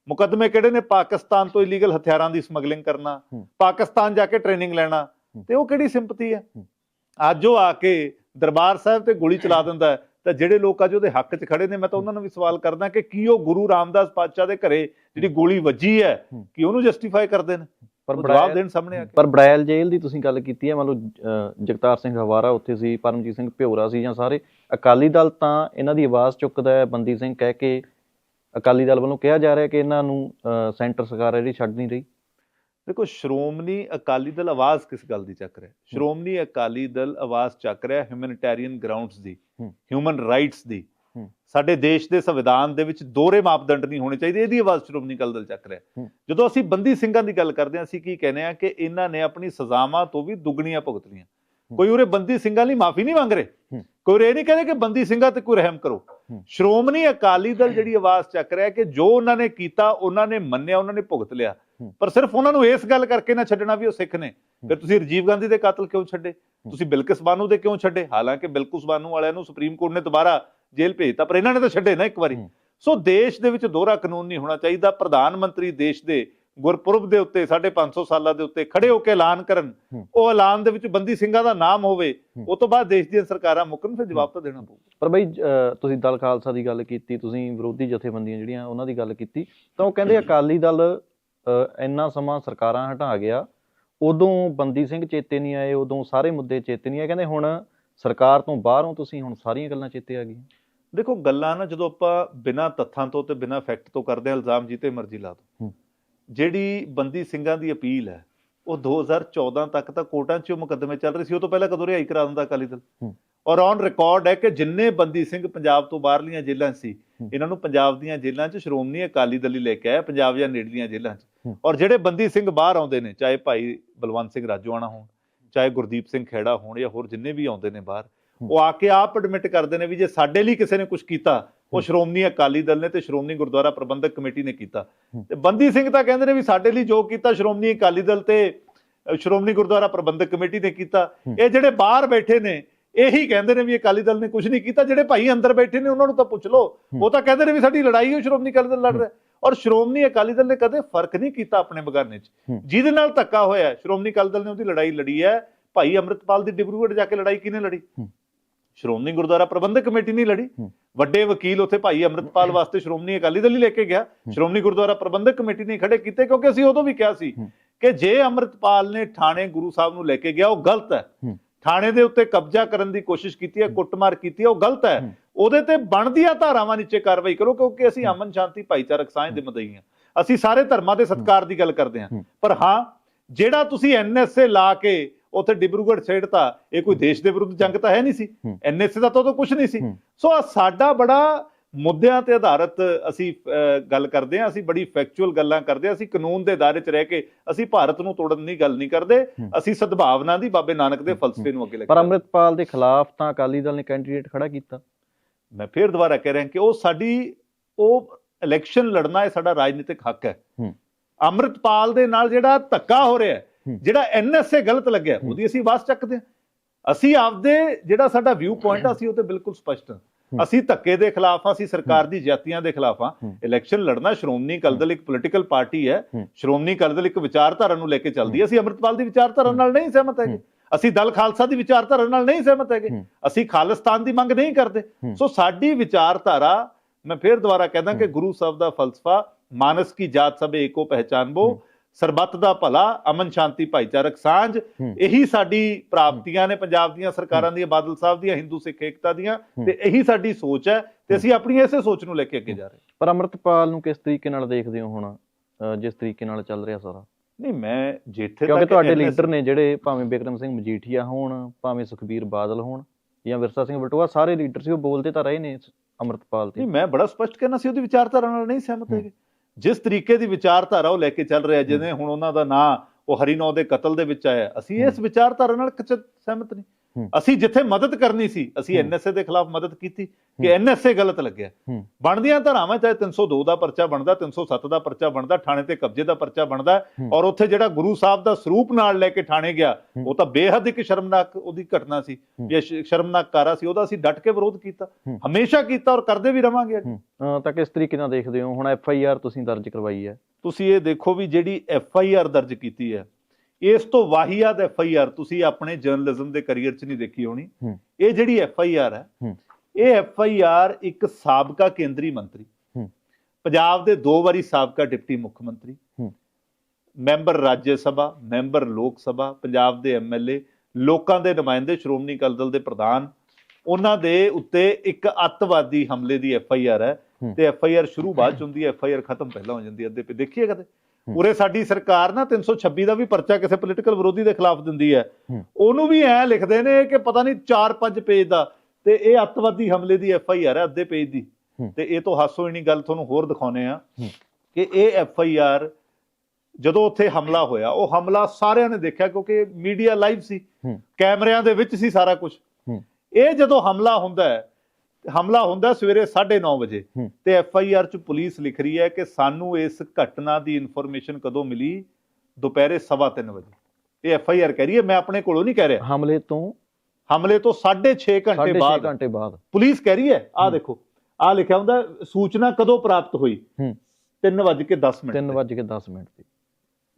ਮੁਕੱਦਮੇ ਕਿਹੜੇ ਨੇ ਪਾਕਿਸਤਾਨ ਤੋਂ ਇਲੀਗਲ ਹਥਿਆਰਾਂ ਦੀ ਸਮਗਲਿੰਗ ਕਰਨਾ। ਪਾਕਿਸਤਾਨ ਜਾ ਕੇ ਟ੍ਰੇਨਿੰਗ ਲੈਣਾ। ਤੇ ਉਹ ਕਿਹੜੀ ਸਿੰਪਥੀ ਹੈ। ਅੱਜ ਉਹ ਆ ਕੇ ਦਰਬਾਰ ਸਾਹਿਬ ਤੇ ਗੋਲੀ ਚਲਾ ਦਿੰਦਾ ਤਾਂ ਜਿਹੜੇ ਲੋਕ ਅੱਜ ਉਹਦੇ ਹੱਕ 'ਚ ਖੜੇ ਨੇ ਮੈਂ ਤਾਂ ਉਹਨਾਂ ਨੂੰ ਵੀ ਸਵਾਲ ਕਰਦਾ ਕਿ ਕੀ ਉਹ ਗੁਰੂ ਰਾਮਦਾਸ ਪਾਤਸ਼ਾਹ ਦੇ ਘਰੇ ਜਿਹੜੀ ਗੋਲੀ ਵੱਜੀ ਹੈ। ਕਿ ਉਹਨੂੰ ਜਸਟੀਫਾਈ ਕਰਦੇ ਨੇ ਪਰ ਜਵਾਬ ਦੇਣ ਸਾਹਮਣੇ ਆ ਕੇ ਪਰ ਬੜਾਇਲ ਜੇਲ੍ਹ ਦੀ ਤੁਸੀਂ ਗੱਲ ਕੀਤੀ ਹੈ ਮੰਨ ਲਓ ਜਗਤਾਰ ਸਿੰਘ ਹਵਾਰਾ ਉੱਥੇ ਸੀ ਪਰਮਜੀਤ ਸਿੰਘ ਭਿਉਰਾ ਸੀ ਜਾਂ ਸਾਰੇ ਅਕਾਲੀ ਦਲ ਤਾਂ ਇਹਨਾਂ ਦੀ ਆਵਾਜ਼ ਚੁੱਕਦਾ ਹੈ ਬੰਦੀ ਸਿੰਘ ਕਹਿ ਕੇ ਅਕਾਲੀ ਦਲ ਵੱਲੋਂ ਕਿਹਾ ਜਾ ਰਿਹਾ ਕਿ ਇਹਨਾਂ ਨੂੰ ਸੈਂਟਰ ਸਰਕਾਰ ਹੈ ਜਿਹੜੀ ਛੱਡ ਨਹੀਂ ਰਹੀ ਦੇਖੋ ਸ਼੍ਰੋਮਣੀ ਅਕਾਲੀ ਦਲ ਆਵਾਜ਼ ਕਿਸ ਗੱਲ ਦੀ ਚੱਕ ਰਿਹਾ ਹੈ? ਸ਼੍ਰੋਮਣੀ ਅਕਾਲੀ ਦਲ ਆਵਾਜ਼ ਚੱਕ ਰਿਹਾ ਹਿਊਮੈਨਿਟੇਰੀਅਨ ਗਰਾਊਂਡਸ ਦੀ ਹੂੰ। ਹਿਊਮਨ ਰਾਈਟਸ ਦੀ ਹੂੰ। ਸਾਡੇ ਦੇਸ਼ ਦੇ ਸੰਵਿਧਾਨ ਦੇ ਵਿੱਚ ਦੋਹਰੇ ਮਾਪਦੰਡ ਨਹੀਂ ਹੋਣੇ ਚਾਹੀਦੇ ਇਹਦੀ ਆਵਾਜ਼ ਸ਼੍ਰੋਮਣੀ ਅਕਾਲੀ ਦਲ ਚੱਕ ਰਿਹਾ ਹੈ। ਹੂੰ। ਜਦੋਂ ਅਸੀਂ ਬੰਦੀ ਸਿੰਘਾਂ ਦੀ ਗੱਲ ਕਰਦੇ ਹਾਂ ਅਸੀਂ ਕੀ ਕਹਿੰਦੇ ਆ ਕਿ ਇਹਨਾਂ ਨੇ ਆਪਣੀ ਸਜ਼ਾਵਾਂ ਤੋਂ ਵੀ ਦੁੱਗਣੀਆਂ ਭੁਗਤਣੀਆਂ ਕੋਈ ਉਰੇ ਬੰਦੀ ਸਿੰਘਾਂ ਲਈ ਮਾਫੀ ਨਹੀਂ ਮੰਗ ਰਹੇ ਹੂੰ। ਕੋਈ ਇਹ ਨਹੀਂ ਕਹਿੰਦੇ ਕਿ ਬੰਦੀ ਸਿੰਘਾਂ ਤੇ ਕੋਈ ਰਹਿਮ ਕਰੋ ਹੂੰ। ਸ਼੍ਰੋਮਣੀ ਅਕਾਲੀ ਦਲ ਜਿਹੜੀ ਆਵਾਜ਼ ਚੱਕ ਰਿਹਾ ਕਿ ਜੋ ਉਹਨਾਂ ਨੇ ਕੀਤਾ ਉਹਨਾਂ ਨੇ ਮੰਨਿਆ ਉਹਨਾਂ ਨੇ ਭੁਗਤ ਲਿਆ। ਪਰ ਸਿਰਫ ਉਹਨਾਂ ਨੂੰ ਇਸ ਗੱਲ ਕਰਕੇ ਨਾ ਛੱਡਣਾ ਵੀ ਉਹ ਸਿੱਖ ਨੇ। ਫਿਰ ਤੁਸੀਂ ਰਾਜੀਵ ਗਾਂਧੀ ਦੇ ਕਾਤਲ ਕਿਉਂ ਛੱਡੇ? ਤੁਸੀਂ ਬਿਲਕਿਸ ਬਾਨੂ ਦੇ ਕਿਉਂ ਛੱਡੇ? ਹਾਲਾਂਕਿ ਬਿਲਕਿਸ ਬਾਨੂ ਵਾਲਿਆਂ ਨੂੰ ਸੁਪਰੀਮ ਕੋਰਟ ਨੇ ਦੁਬਾਰਾ ਜੇਲ੍ਹ ਭੇਜਤਾ ਪਰ ਇਹਨਾਂ ਨੇ ਤਾਂ ਛੱਡੇ ਨਾ ਇੱਕ ਵਾਰੀ। ਸੋ ਦੇਸ਼ ਦੇ ਵਿੱਚ ਦੋਹਰਾ ਕਾਨੂੰਨ ਨਹੀਂ ਹੋਣਾ ਚਾਹੀਦਾ। ਪ੍ਰਧਾਨ ਮੰਤਰੀ ਦੇਸ਼ ਦੇ ਗੁਰਪੁਰਬ ਦੇ ਉੱਤੇ 550 ਸਾਲਾਂ ਦੇ ਉੱਤੇ ਖੜੇ ਹੋ ਕੇ ਐਲਾਨ ਕਰਨ। ਉਹ ਐਲਾਨ ਦੇ ਵਿੱਚ ਬੰਦੀ ਸਿੰਘਾਂ ਦਾ ਨਾਮ ਹੋਵੇ। ਉਹ ਤੋਂ ਬਾਅਦ ਦੇਸ਼ ਦੀਆਂ ਸਰਕਾਰਾਂ ਮੁੱਕਣ ਫਿਰ ਜਵਾਬ ਤਾਂ ਦੇਣਾ ਪਊਗਾ ਪਰ ਬਈ ਤੁਸੀਂ ਦਲ ਖਾਲਸਾ ਦੀ ਗੱਲ ਕੀਤੀ ਤੁਸੀਂ ਵਿਰੋਧੀ ਜਥੇਬੰਦੀਆਂ ਜਿਹੜੀਆਂ ਉਹਨਾਂ ਦੀ ਗੱਲ ਕੀਤੀ ਤਾਂ ਉਹ ਕਹਿੰਦੇ ਅਕਾਲੀ ਦਲ ਇੰਨਾ ਸਮਾਂ ਸਰਕਾਰਾਂ ਹਟਾ ਗਿਆ ਉਦੋਂ ਬੰਦੀ ਸਿੰਘ ਚੇਤੇ ਨਹੀਂ ਆਏ ਉਦੋਂ ਸਾਰੇ ਮੁੱਦੇ ਚੇਤੇ ਨਹੀਂ ਆਏ ਕਹਿੰਦੇ ਹੁਣ ਸਰਕਾਰ ਤੋਂ ਬਾਹਰੋਂ ਤੁਸੀਂ ਹੁਣ ਸਾਰੀਆਂ ਗੱਲਾਂ ਚੇਤੇ ਆ ਗਈਆਂ ਦੇਖੋ ਗੱਲਾਂ ਨਾ ਜਦੋਂ ਆਪਾਂ ਬਿਨਾਂ ਤੱਥਾਂ ਤੋਂ ਤੇ ਬਿਨਾਂ ਫੈਕਟ ਤੋਂ ਕਰਦੇ ਹਾਂ ਇਲਜ਼ਾਮ ਜਿੱਤੇ ਮਰਜ਼ੀ ਲਾ ਦੋ। ਜਿਹੜੀ ਬੰਦੀ ਸਿੰਘਾਂ ਦੀ ਅਪੀਲ ਹੈ ਉਹ 2014 ਤੱਕ ਤਾਂ ਕੋਰਟਾਂ 'ਚ ਉਹ ਮੁਕੱਦਮੇ ਚੱਲ ਰਹੇ ਸੀ ਉਹ ਤੋਂ ਪਹਿਲਾਂ ਕਦੋਂ ਰਿਹਾਈ ਕਰਾ ਦਿੰਦਾ ਅਕਾਲੀ ਦਲ। ਔਰ ਔਨ ਰਿਕਾਰਡ ਹੈ ਕਿ ਜਿੰਨੇ ਬੰਦੀ ਸਿੰਘ ਪੰਜਾਬ ਤੋਂ ਬਾਹਰਲੀਆਂ ਜੇਲ੍ਹਾਂ ਸੀ। ਇਹਨਾਂ ਨੂੰ ਪੰਜਾਬ ਦੀਆਂ ਜੇਲ੍ਹਾਂ 'ਚ ਸ਼੍ਰੋਮਣੀ ਅਕਾਲੀ ਦਲ ਹੀ ਲੈ ਕੇ ਆਇਆ ਪੰਜਾਬ ਜਾਂ ਨੇੜਲੀਆਂ ਜੇਲ੍ਹਾਂ 'ਚ। ਔਰ ਜਿਹੜੇ ਬੰਦੀ ਸਿੰਘ ਬਾਹਰ ਆਉਂਦੇ ਨੇ ਚਾਹੇ ਭਾਈ ਬਲਵੰਤ ਸਿੰਘ ਰਾਜੋਆਣਾ ਹੋਣ ਚਾਹੇ ਗੁਰਦੀਪ ਸਿੰਘ ਖੇੜਾ ਹੋਣ ਜਾਂ ਹੋਰ ਜਿੰਨੇ ਵੀ ਆਉਂਦੇ ਨੇ ਬਾਹਰ। ਉਹ ਆ ਕੇ ਆਪ ਐਡਮਿਟ ਕਰਦੇ ਨੇ ਵੀ ਜੇ ਸਾਡੇ ਲਈ ਕਿਸੇ ਨੇ ਕੁਝ ਕੀਤਾ ਉਹ ਹੂੰ। ਸ਼੍ਰੋਮਣੀ ਅਕਾਲੀ ਦਲ ਨੇ ਤੇ ਸ਼੍ਰੋਮਣੀ ਗੁਰਦੁਆਰਾ ਪ੍ਰਬੰਧਕ ਕਮੇਟੀ ਨੇ ਕੀਤਾ ਹੂੰ। ਤੇ ਬੰਦੀ ਸਿੰਘ ਤਾਂ ਕਹਿੰਦੇ ਨੇ ਵੀ ਸਾਡੇ ਲਈ ਜੋ ਕੀਤਾ ਸ਼੍ਰੋਮਣੀ ਅਕਾਲੀ ਦਲ ਤੇ ਸ਼੍ਰੋਮਣੀ ਗੁਰਦੁਆਰਾ ਪ੍ਰਬੰਧਕ ਕਮੇਟੀ ਨੇ ਕੀਤਾ ਹੂੰ। ਇਹ ਜਿਹੜੇ ਬਾਹਰ ਬੈਠੇ ਨੇ ਇਹੀ ਕਹਿੰਦੇ ਨੇ ਵੀ ਅਕਾਲੀ ਦਲ ਨੇ ਕੁਝ ਨਹੀਂ ਕੀਤਾ ਜਿਹੜੇ ਭਾਈ ਅੰਦਰ ਬੈਠੇ ਨੇ ਉਹਨਾਂ ਨੂੰ ਤਾਂ ਪੁੱਛ ਲਓ ਹੂੰ। ਉਹ ਤਾਂ ਕਹਿੰਦੇ ਨੇ ਵੀ ਸਾਡੀ ਲੜਾਈ ਉਹ ਸ਼੍ਰੋਮਣੀ ਅਕਾਲੀ ਦਲ ਲੜ ਰਿਹਾ ਔਰ ਸ਼੍ਰੋਮਣੀ ਅਕਾਲੀ ਦਲ ਨੇ ਕਦੇ ਫ਼ਰਕ ਨਹੀਂ ਕੀਤਾ ਆਪਣੇ ਬਗਾਨੇ 'ਚ ਹੂੰ। ਜਿਹਦੇ ਨਾਲ ਧੱਕਾ ਹੋਇਆ ਹੈ, ਸ਼੍ਰੋਮਣੀ ਅਕਾਲੀ ਦਲ ਨੇ ਉਹਦੀ ਲੜਾਈ ਲੜੀ ਹੈ ਭਾਈ ਅੰਮ੍ਰਿਤਪਾਲ ਦੀ ਡਿਬਰੂਗੜ੍ਹ ਜਾ ਕੇ ਲੜਾਈ ਕਿਹਨੇ ਲੜੀ ਹੂੰ। ਸ਼੍ਰੋਮਣੀ ਗੁਰਦੁਆਰਾ ਪ੍ਰਬੰਧਕ ਕਮੇਟੀ ਨਹੀਂ ਲੜੀ। ਵੱਡੇ ਵਕੀਲ ਉੱਥੇ ਭਾਈ ਅੰਮ੍ਰਿਤਪਾਲ ਵਾਸਤੇ ਸ਼੍ਰੋਮਣੀ ਅਕਾਲੀ ਦਲ ਹੀ ਲੈ ਕੇ ਗਿਆ। ਸ਼੍ਰੋਮਣੀ ਗੁਰਦੁਆਰਾ ਪ੍ਰਬੰਧਕ ਕਮੇਟੀ ਨੇ ਖੜੇ ਕੀਤੇ ਕਿਉਂਕਿ ਅਸੀਂ ਉਦੋਂ ਵੀ ਕਿਹਾ ਸੀ। ਕਿ ਜੇ ਅੰਮ੍ਰਿਤਪਾਲ ਨੇ ਥਾਣੇ ਗੁਰੂ ਸਾਹਿਬ ਨੂੰ ਲੈ ਕੇ ਗਿਆ ਉਹ ਗਲਤ ਹੈ। ਥਾਣੇ ਦੇ ਉੱਤੇ ਕਬਜ਼ਾ ਕਰਨ ਦੀ ਕੋਸ਼ਿਸ਼ ਕੀਤੀ ਹੈ ਕੁੱਟਮਾਰ ਕੀਤੀ ਹੈ ਉਹ ਗਲਤ ਹੈ। ਉਹਦੇ ਤੇ ਬਣਦੀਆਂ ਧਾਰਾਵਾਂ ਨੀਚੇ ਕਾਰਵਾਈ ਕਰੋ ਕਿਉਂਕਿ ਅਸੀਂ ਅਮਨ ਸ਼ਾਂਤੀ ਭਾਈਚਾਰਕ ਸਾਂਝ ਦੇ ਮਦਈ ਹਾਂ। ਅਸੀਂ ਸਾਰੇ ਧਰਮਾਂ ਦੇ ਸਤਿਕਾਰ ਦੀ ਗੱਲ ਕਰਦੇ ਹੂੰ। ਪਰ ਹਾਂ ਜਿਹੜਾ ਤੁਸੀਂ ਐਨਐਸਏ ਲਾ ਕੇ ਉੱਥੇ ਡਿਬਰੂਗੜ੍ਹ ਛੇੜਤਾ ਇਹ ਕੋਈ ਦੇਸ਼ ਦੇ ਵਿਰੁੱਧ ਜੰਗ ਤਾਂ ਹੈ ਨਹੀਂ ਸੀ। ਐਨਐਸਏ ਦਾ ਤਾਂ ਕੁਝ ਨਹੀਂ ਸੀ। ਸੋ ਸਾਡਾ ਬੜਾ ਮੁੱਦਿਆਂ ਤੇ ਆਧਾਰਿਤ ਅਸੀਂ ਗੱਲ ਕਰਦੇ ਹਾਂ ਅਸੀਂ ਬੜੀ ਫੈਕਚੁਅਲ ਗੱਲਾਂ ਕਰਦੇ ਹਾਂ ਅਸੀਂ ਕਾਨੂੰਨ ਦੇ ਦਾਇਰੇ 'ਚ ਰਹਿ ਕੇ ਅਸੀਂ ਭਾਰਤ ਨੂੰ ਤੋੜਨ ਦੀ ਗੱਲ ਨਹੀਂ ਕਰਦੇ। ਅਸੀਂ ਸਦਭਾਵਨਾ ਦੀ ਬਾਬੇ ਨਾਨਕ ਦੇ ਫਲਸਫੇ ਨੂੰ ਅੱਗੇ ਲੈ ਕੇ ਪਰ ਅੰਮ੍ਰਿਤਪਾਲ ਦੇ ਖਿਲਾਫ ਤਾਂ ਅਕਾਲੀ ਦਲ ਨੇ ਕੈਂਡੀਡੇਟ ਖੜਾ ਕੀਤਾ ਮੈਂ ਫੇਰ ਦੁਬਾਰਾ ਕਹਿ ਰਿਹਾ ਕਿ ਉਹ ਸਾਡੀ ਉਹ ਇਲੈਕਸ਼ਨ ਲੜਨਾ ਇਹ ਸਾਡਾ ਰਾਜਨੀਤਿਕ ਹੱਕ ਹੈ। ਅੰਮ੍ਰਿਤਪਾਲ ਦੇ ਨਾਲ ਜਿਹੜਾ ਧੱਕਾ ਹੋ ਰਿਹਾ ਹੂੰ। ਜਿਹੜਾ ਐਨਐਸਏ ਗਲਤ ਲੱਗਿਆ। ਉਹਦੀ ਅਸੀਂ ਆਵਾਜ਼ ਚੱਕਦੇ ਹਾਂ ਅਸੀਂ ਆਪਦੇ ਜਿਹੜਾ ਸਾਡਾ ਵਿਊ ਪੁਆਇੰਟ ਆ ਅਸੀਂ ਉਹ ਤੇ ਬਿਲਕੁਲ ਸਪਸ਼ਟ ਹਾਂ। ਅਸੀਂ ਧੱਕੇ ਦੇ ਖਿਲਾਫ ਹਾਂ ਅਸੀਂ ਸਰਕਾਰ ਦੀ ਜ਼ਿਆਤੀਆਂ ਦੇ ਖਿਲਾਫ ਹੂੰ। ਇਲੈਕਸ਼ਨ ਲੜਨਾ ਸ਼੍ਰੋਮਣੀ ਅਕਾਲੀ ਦਲ ਇੱਕ ਪੋਲੀਟੀਕਲ ਪਾਰਟੀ ਹੈ। ਸ਼੍ਰੋਮਣੀ ਅਕਾਲੀ ਦਲ ਇੱਕ ਵਿਚਾਰਧਾਰਾ ਨੂੰ ਲੈ ਕੇ ਚੱਲਦੀ ਹੈ ਅਸੀਂ ਅੰਮ੍ਰਿਤਪਾਲ ਦੀ ਵਿਚਾਰਧਾਰਾ ਨਾਲ ਨਹੀਂ ਸਹਿਮਤ ਹੈਗੇ। ਅਸੀਂ ਦਲ ਖਾਲਸਾ ਦੀ ਵਿਚਾਰਧਾਰਾ ਨਾਲ ਨਹੀਂ ਸਹਿਮਤ ਹੈਗੇ। ਅਸੀਂ ਖਾਲਿਸਤਾਨ ਦੀ ਮੰਗ ਨਹੀਂ ਕਰਦੇ। ਸੋ ਸਾਡੀ ਵਿਚਾਰਧਾਰਾ ਮੈਂ ਫੇਰ ਦੁਬਾਰਾ ਕਹਿੰਦਾ ਕਿ ਗੁਰੂ ਸਾਹਿਬ ਦਾ ਫਲਸਫਾ ਮਾਨਸ ਕੀ ਜਾਤ ਸਭ ਏਕੋ ਪਹਿਚਾਨਬੋ। ਸਰਬੱਤ ਦਾ ਭਲਾ ਅਮਨ ਸ਼ਾਂਤੀ ਭਾਈਚਾਰਕ ਸਾਂਝ। ਇਹੀ ਸਾਡੀ ਪ੍ਰਾਪਤੀਆਂ ਨੇ ਪੰਜਾਬ ਦੀਆਂ ਸਰਕਾਰਾਂ ਦੀਆਂ ਬਾਦਲ ਸਾਹਿਬ ਦੀਆਂ ਹਿੰਦੂ ਸਿੱਖ ਏਕਤਾ ਦੀਆਂ। ਤੇ ਇਹੀ ਸਾਡੀ ਸੋਚ ਹੈ ਤੇ ਅਸੀਂ ਆਪਣੀ ਇਸੇ ਸੋਚ ਨੂੰ ਲੈ ਕੇ ਅੱਗੇ ਜਾ ਰਹੇ ਹਾਂ। ਪਰ ਅੰਮ੍ਰਿਤਪਾਲ ਨੂੰ ਕਿਸ ਤਰੀਕੇ ਨਾਲ ਦੇਖਦੇ ਹੋ ਹੁਣ ਜਿਸ ਤਰੀਕੇ ਨਾਲ ਚੱਲ ਰਿਹਾ ਸਾਰਾ? ਨਹੀਂ ਮੈਂ ਜਿੱਥੇ ਕਿਉਂਕਿ ਤੱਕ ਤੁਹਾਡੇ ਲੀਡਰ ਨੇ ਜਿਹੜੇ ਭਾਵੇਂ ਬਿਕਰਮ ਸਿੰਘ ਮਜੀਠੀਆ ਹੋਣ ਭਾਵੇਂ ਸੁਖਬੀਰ ਬਾਦਲ ਹੋਣ ਜਾਂ ਵਿਰਸਾ ਸਿੰਘ ਬਟੂਆ ਸਾਰੇ ਲੀਡਰ ਸੀ ਉਹ ਬੋਲਦੇ ਤਾਂ ਰਹੇ ਨੇ ਅੰਮ੍ਰਿਤਪਾਲ ਤੇ। ਨਹੀਂ ਮੈਂ ਬੜਾ ਸਪਸ਼ਟ ਕਹਿਣਾ ਸੀ ਉਹਦੀ ਵਿਚਾਰਧਾਰਾ ਨਾਲ ਨਹੀਂ ਸਹਿਮਤ ਹੂੰ। ਹੈਗੇ। ਜਿਸ ਤਰੀਕੇ ਦੀ ਵਿਚਾਰਧਾਰਾ ਉਹ ਲੈ ਕੇ ਚੱਲ ਰਿਹਾ ਜਿਵੇਂ ਹੁਣ ਉਹਨਾਂ ਦਾ ਨਾਂ ਉਹ ਹਰੀਨੌ ਦੇ ਕਤਲ ਦੇ ਵਿੱਚ ਆਇਆ। ਅਸੀਂ ਇਸ ਵਿਚਾਰਧਾਰਾ ਨਾਲ ਸਹਿਮਤ ਨਹੀਂ। ਅਸੀਂ ਜਿੱਥੇ ਮਦਦ ਕਰਨੀ ਸੀ ਅਸੀਂ। ਐਨਐਸਏ ਦੇ ਖਿਲਾਫ ਮਦਦ ਕੀਤੀ ਕਿ। ਐਨਐਸਏ ਗਲਤ ਲੱਗਿਆ। ਬਣਦੀਆਂ ਧਾਰਾਵਾਂ ਚਾਹੇ 302 ਦਾ ਪਰਚਾ ਬਣਦਾ 307 ਦਾ ਪਰਚਾ ਬਣਦਾ ਥਾਣੇ ਤੇ ਕਬਜ਼ੇ ਦਾ ਪਰਚਾ ਬਣਦਾ। ਔਰ ਉੱਥੇ ਜਿਹੜਾ ਗੁਰੂ ਸਾਹਿਬ ਦਾ ਸਰੂਪ ਨਾਲ ਲੈ ਕੇ ਥਾਣੇ ਗਿਆ। ਉਹ ਤਾਂ ਬੇਹੱਦ ਇੱਕ ਸ਼ਰਮਨਾਕ ਉਹਦੀ ਘਟਨਾ ਸੀ। ਇਹ ਸ਼ਰਮਨਾਕ ਕਾਰਾ ਸੀ ਉਹਦਾ ਅਸੀਂ ਡਟ ਕੇ ਵਿਰੋਧ ਕੀਤਾ। ਹਮੇਸ਼ਾ ਕੀਤਾ ਔਰ ਕਰਦੇ ਵੀ ਰਵਾਂਗੇ ਤਾਂ ਕਿਸ ਤਰੀਕੇ ਨਾਲ ਦੇਖਦੇ ਹੋ ਹੁਣ ਐਫ ਆਈ ਆਰ ਤੁਸੀਂ ਦਰਜ ਕਰਵਾਈ ਹੈ ਤੁਸੀਂ ਇਹ ਦੇਖੋ ਵੀ ਜਿਹੜੀ ਐਫ ਆਈ ਆਰ ਦਰਜ ਕੀਤੀ ਹੈ ਇਸ ਤੋਂ ਵਾਹੀਆਤ ਐਫ ਆਈ ਆਰ ਤੁਸੀਂ ਆਪਣੇ ਜਰਨਲਿਜ਼ਮ ਦੇ ਕੈਰੀਅਰ 'ਚ ਨਹੀਂ ਦੇਖੀ ਹੋਣੀ। ਇਹ ਜਿਹੜੀ ਐਫ ਆਈ ਆਰ ਹੈ। ਇਹ ਐਫ ਆਈ ਆਰ ਇੱਕ ਸਾਬਕਾ ਕੇਂਦਰੀ ਮੰਤਰੀ। ਪੰਜਾਬ ਦੇ ਦੋ ਵਾਰੀ ਸਾਬਕਾ ਡਿਪਟੀ ਮੁੱਖ ਮੰਤਰੀ। ਮੈਂਬਰ ਰਾਜ ਸਭਾ ਮੈਂਬਰ ਲੋਕ ਸਭਾ ਪੰਜਾਬ ਦੇ ਐਮਐਲਏ ਲੋਕਾਂ ਦੇ ਨੁਮਾਇੰਦੇ ਸ਼੍ਰੋਮਣੀ ਅਕਾਲੀ ਦਲ ਦੇ ਪ੍ਰਧਾਨ ਉਹਨਾਂ ਦੇ ਉੱਤੇ ਇੱਕ ਅੱਤਵਾਦੀ ਹਮਲੇ ਦੀ ਐਫ ਆਈ ਆਰ ਹੈ। ਤੇ ਐਫ ਆਈ ਆਰ ਸ਼ੁਰੂ ਬਾਅਦ ਚ ਹੁੰਦੀ ਹੈ ਐਫ ਆਈ ਆਰ ਖਤਮ ਪਹਿਲਾਂ ਹੋ ਜਾਂਦੀ ਹੈ ਅੱਧੇ ਪੇ ਦੇਖੀਏ ਕਦੇ। ਉਰੇ ਸਾਡੀ ਸਰਕਾਰ ਨਾ 326 ਦਾ ਵੀ ਪਰਚਾ ਕਿਸੇ ਪੋਲੀਟੀਕਲ ਵਿਰੋਧੀ ਦੇ ਖਿਲਾਫ ਦਿੰਦੀ ਹੈ। ਉਹਨੂੰ ਵੀ ਐ ਲਿਖਦੇ ਨੇ ਕਿ ਪਤਾ ਨਹੀਂ 4-5 ਪੇਜ ਦਾ ਤੇ ਇਹ ਅੱਤਵਾਦੀ ਹਮਲੇ ਦੀ ਐਫ ਆਈ ਆਰ ਹੈ ਅੱਧੇ ਪੇਜ ਦੀ। ਤੇ ਇਹ ਤੋਂ ਹਾਸੋ ਨਹੀਂ ਗੱਲ ਤੁਹਾਨੂੰ ਹੋਰ ਦਿਖਾਉਨੇ ਆ। ਕਿ ਇਹ ਐਫ ਆਈ ਆਰ ਜਦੋਂ ਉੱਥੇ ਹਮਲਾ ਹੋਇਆ ਉਹ ਹਮਲਾ ਸਾਰਿਆਂ ਨੇ ਦੇਖਿਆ ਕਿਉਂਕਿ ਮੀਡੀਆ ਲਾਈਵ ਸੀ। ਕੈਮਰਿਆਂ ਦੇ ਵਿੱਚ ਸੀ ਸਾਰਾ ਕੁਝ। ਇਹ ਜਦੋਂ ਹਮਲਾ ਹੁੰਦਾ ਹੈ ਹਮਲਾ ਹੁੰਦਾ ਸਵੇਰੇ 9:30 ਵਜੇ। ਤੇ ਐਫ ਆਈ ਆਰ ਚ ਪੁਲਿਸ ਲਿਖ ਰਹੀ ਹੈ ਕਿ ਸਾਨੂੰ ਇਸ ਘਟਨਾ ਦੀ ਇਨਫੋਰਮੇਸ਼ਨ ਕਦੋਂ ਮਿਲੀ? ਦੁਪਹਿਰੇ 3:30 ਵਜੇ। ਇਹ ਐਫ ਆਈ ਆਰ ਕਹਿ ਰਹੀ ਹੈ ਮੈਂ ਆਪਣੇ ਕੋਲੋਂ ਨਹੀਂ ਕਹਿ ਰਿਹਾ। ਹਮਲੇ ਤੋਂ ਹਮਲੇ ਤੋਂ 6.5 ਘੰਟੇ 6.5 ਬਾਅਦ। ਘੰਟੇ ਬਾਅਦ। ਪੁਲਿਸ ਕਹਿ ਰਹੀ ਹੈ ਹੂੰ। ਦੇਖੋ ਆਹ ਲਿਖਿਆ ਹੁੰਦਾ ਸੂਚਨਾ ਕਦੋਂ ਪ੍ਰਾਪਤ ਹੋਈ? ਹੂੰ। 3:10 ਮਿੰਟ 3:10 ਮਿੰਟ ਤੇ।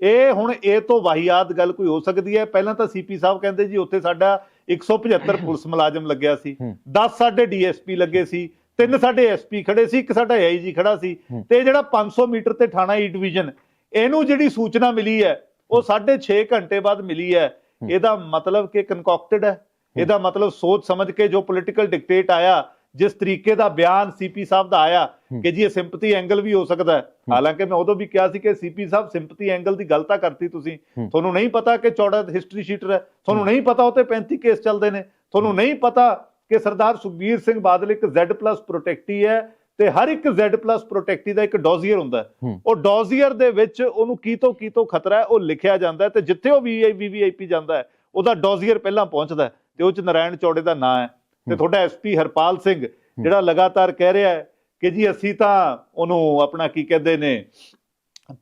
ਇਹ ਹੁਣ ਇਹ ਤੋਂ ਵਾਹੀਆਤ ਗੱਲ ਕੋਈ ਹੋ ਸਕਦੀ ਹੈ? ਪਹਿਲਾਂ ਤਾਂ ਸੀਪੀ ਸਾਹਿਬ ਕਹਿੰਦੇ ਜੀ ਉੱਥੇ ਸਾਡਾ 175 ਪੁਲਿਸ ਮੁਲਾਜ਼ਮ ਲੱਗਿਆ ਸੀ ਹੂੰ। 10 ਸਾਡੇ ਡੀਐਸਪੀ ਲੱਗੇ ਸੀ ਤਿੰਨ ਸਾਡੇ ਐਸਪੀ ਖੜੇ ਸੀ ਇੱਕ ਸਾਡਾ ਆਈਜੀ ਖੜਾ ਸੀ। ਤੇ ਜਿਹੜਾ 500 ਮੀਟਰ ਤੇ ਥਾਣਾ ਈ ਡਿਵੀਜ਼ਨ ਇਹਨੂੰ ਜਿਹੜੀ ਸੂਚਨਾ ਮਿਲੀ ਹੈ ਉਹ 6.5 ਘੰਟੇ ਬਾਅਦ ਮਿਲੀ ਹੂੰ। ਇਹਦਾ ਮਤਲਬ ਕਿ ਕਨਕੌਕਟਡ ਹੈ ਇਹਦਾ ਮਤਲਬ ਸੋਚ ਸਮਝ ਕੇ ਜੋ ਪੋਲੀਟੀਕਲ ਡਿਕਟੇਟ ਆਇਆ ਜਿਸ ਤਰੀਕੇ ਦਾ ਬਿਆਨ ਸੀਪੀ ਸਾਹਿਬ ਦਾ ਆਇਆ। ਕਿ ਜੀ ਇਹ ਸਿੰਪਥੀ ਐਂਗਲ ਵੀ ਹੋ ਸਕਦਾ ਹੈ। ਹਾਲਾਂਕਿ ਮੈਂ ਉਦੋਂ ਵੀ ਕਿਹਾ ਸੀ ਕਿ ਸੀਪੀ ਸਾਹਿਬ ਸਿੰਪਥੀ ਐਂਗਲ ਦੀ ਗੱਲ ਤਾਂ ਕਰਤੀ ਤੁਸੀਂ। ਤੁਹਾਨੂੰ ਨਹੀਂ ਪਤਾ ਕਿ ਚੌੜਾ ਹਿਸਟਰੀ ਸ਼ੀਟਰ ਹੈ। ਤੁਹਾਨੂੰ ਨਹੀਂ ਪਤਾ ਉੱਤੇ 35 ਕੇਸ ਚੱਲਦੇ ਨੇ। ਤੁਹਾਨੂੰ ਨਹੀਂ ਪਤਾ ਕਿ ਸਰਦਾਰ ਸੁਖਬੀਰ ਸਿੰਘ ਬਾਦਲ ਇੱਕ Z+ ਪ੍ਰੋਟੈਕਟੀ ਹੈ ਤੇ ਹਰ ਇੱਕ Z+ ਪ੍ਰੋਟੈਕਟੀ ਦਾ ਇੱਕ ਡੋਜ਼ੀਅਰ ਹੁੰਦਾ। ਉਹ ਡੋਜ਼ੀਅਰ ਦੇ ਵਿੱਚ ਉਹਨੂੰ ਕੀ ਤੋਂ ਕੀ ਤੋਂ ਖਤਰਾ ਹੈ ਉਹ ਲਿਖਿਆ ਜਾਂਦਾ ਤੇ ਜਿੱਥੇ ਉਹ ਵੀਆਈਪੀ ਜਾਂਦਾ ਹੈ ਉਹਦਾ ਡੋਜ਼ੀਅਰ ਪਹਿਲਾਂ ਪਹੁੰਚਦਾ ਤੇ ਉਹ ਚ ਨਰਾਇਣ ਚੌੜੇ ਦਾ ਨਾਂ ਹੈ। ਤੇ। ਤੁਹਾਡਾ ਐਸਪੀ ਹਰਪਾਲ ਸਿੰਘ ਜਿਹੜਾ ਲਗਾਤਾਰ ਕਹਿ ਰਿਹਾ ਹੈ ਕਿ ਜੀ ਅਸੀਂ ਤਾਂ ਉਹਨੂੰ ਆਪਣਾ ਕੀ ਕਹਿੰਦੇ ਨੇ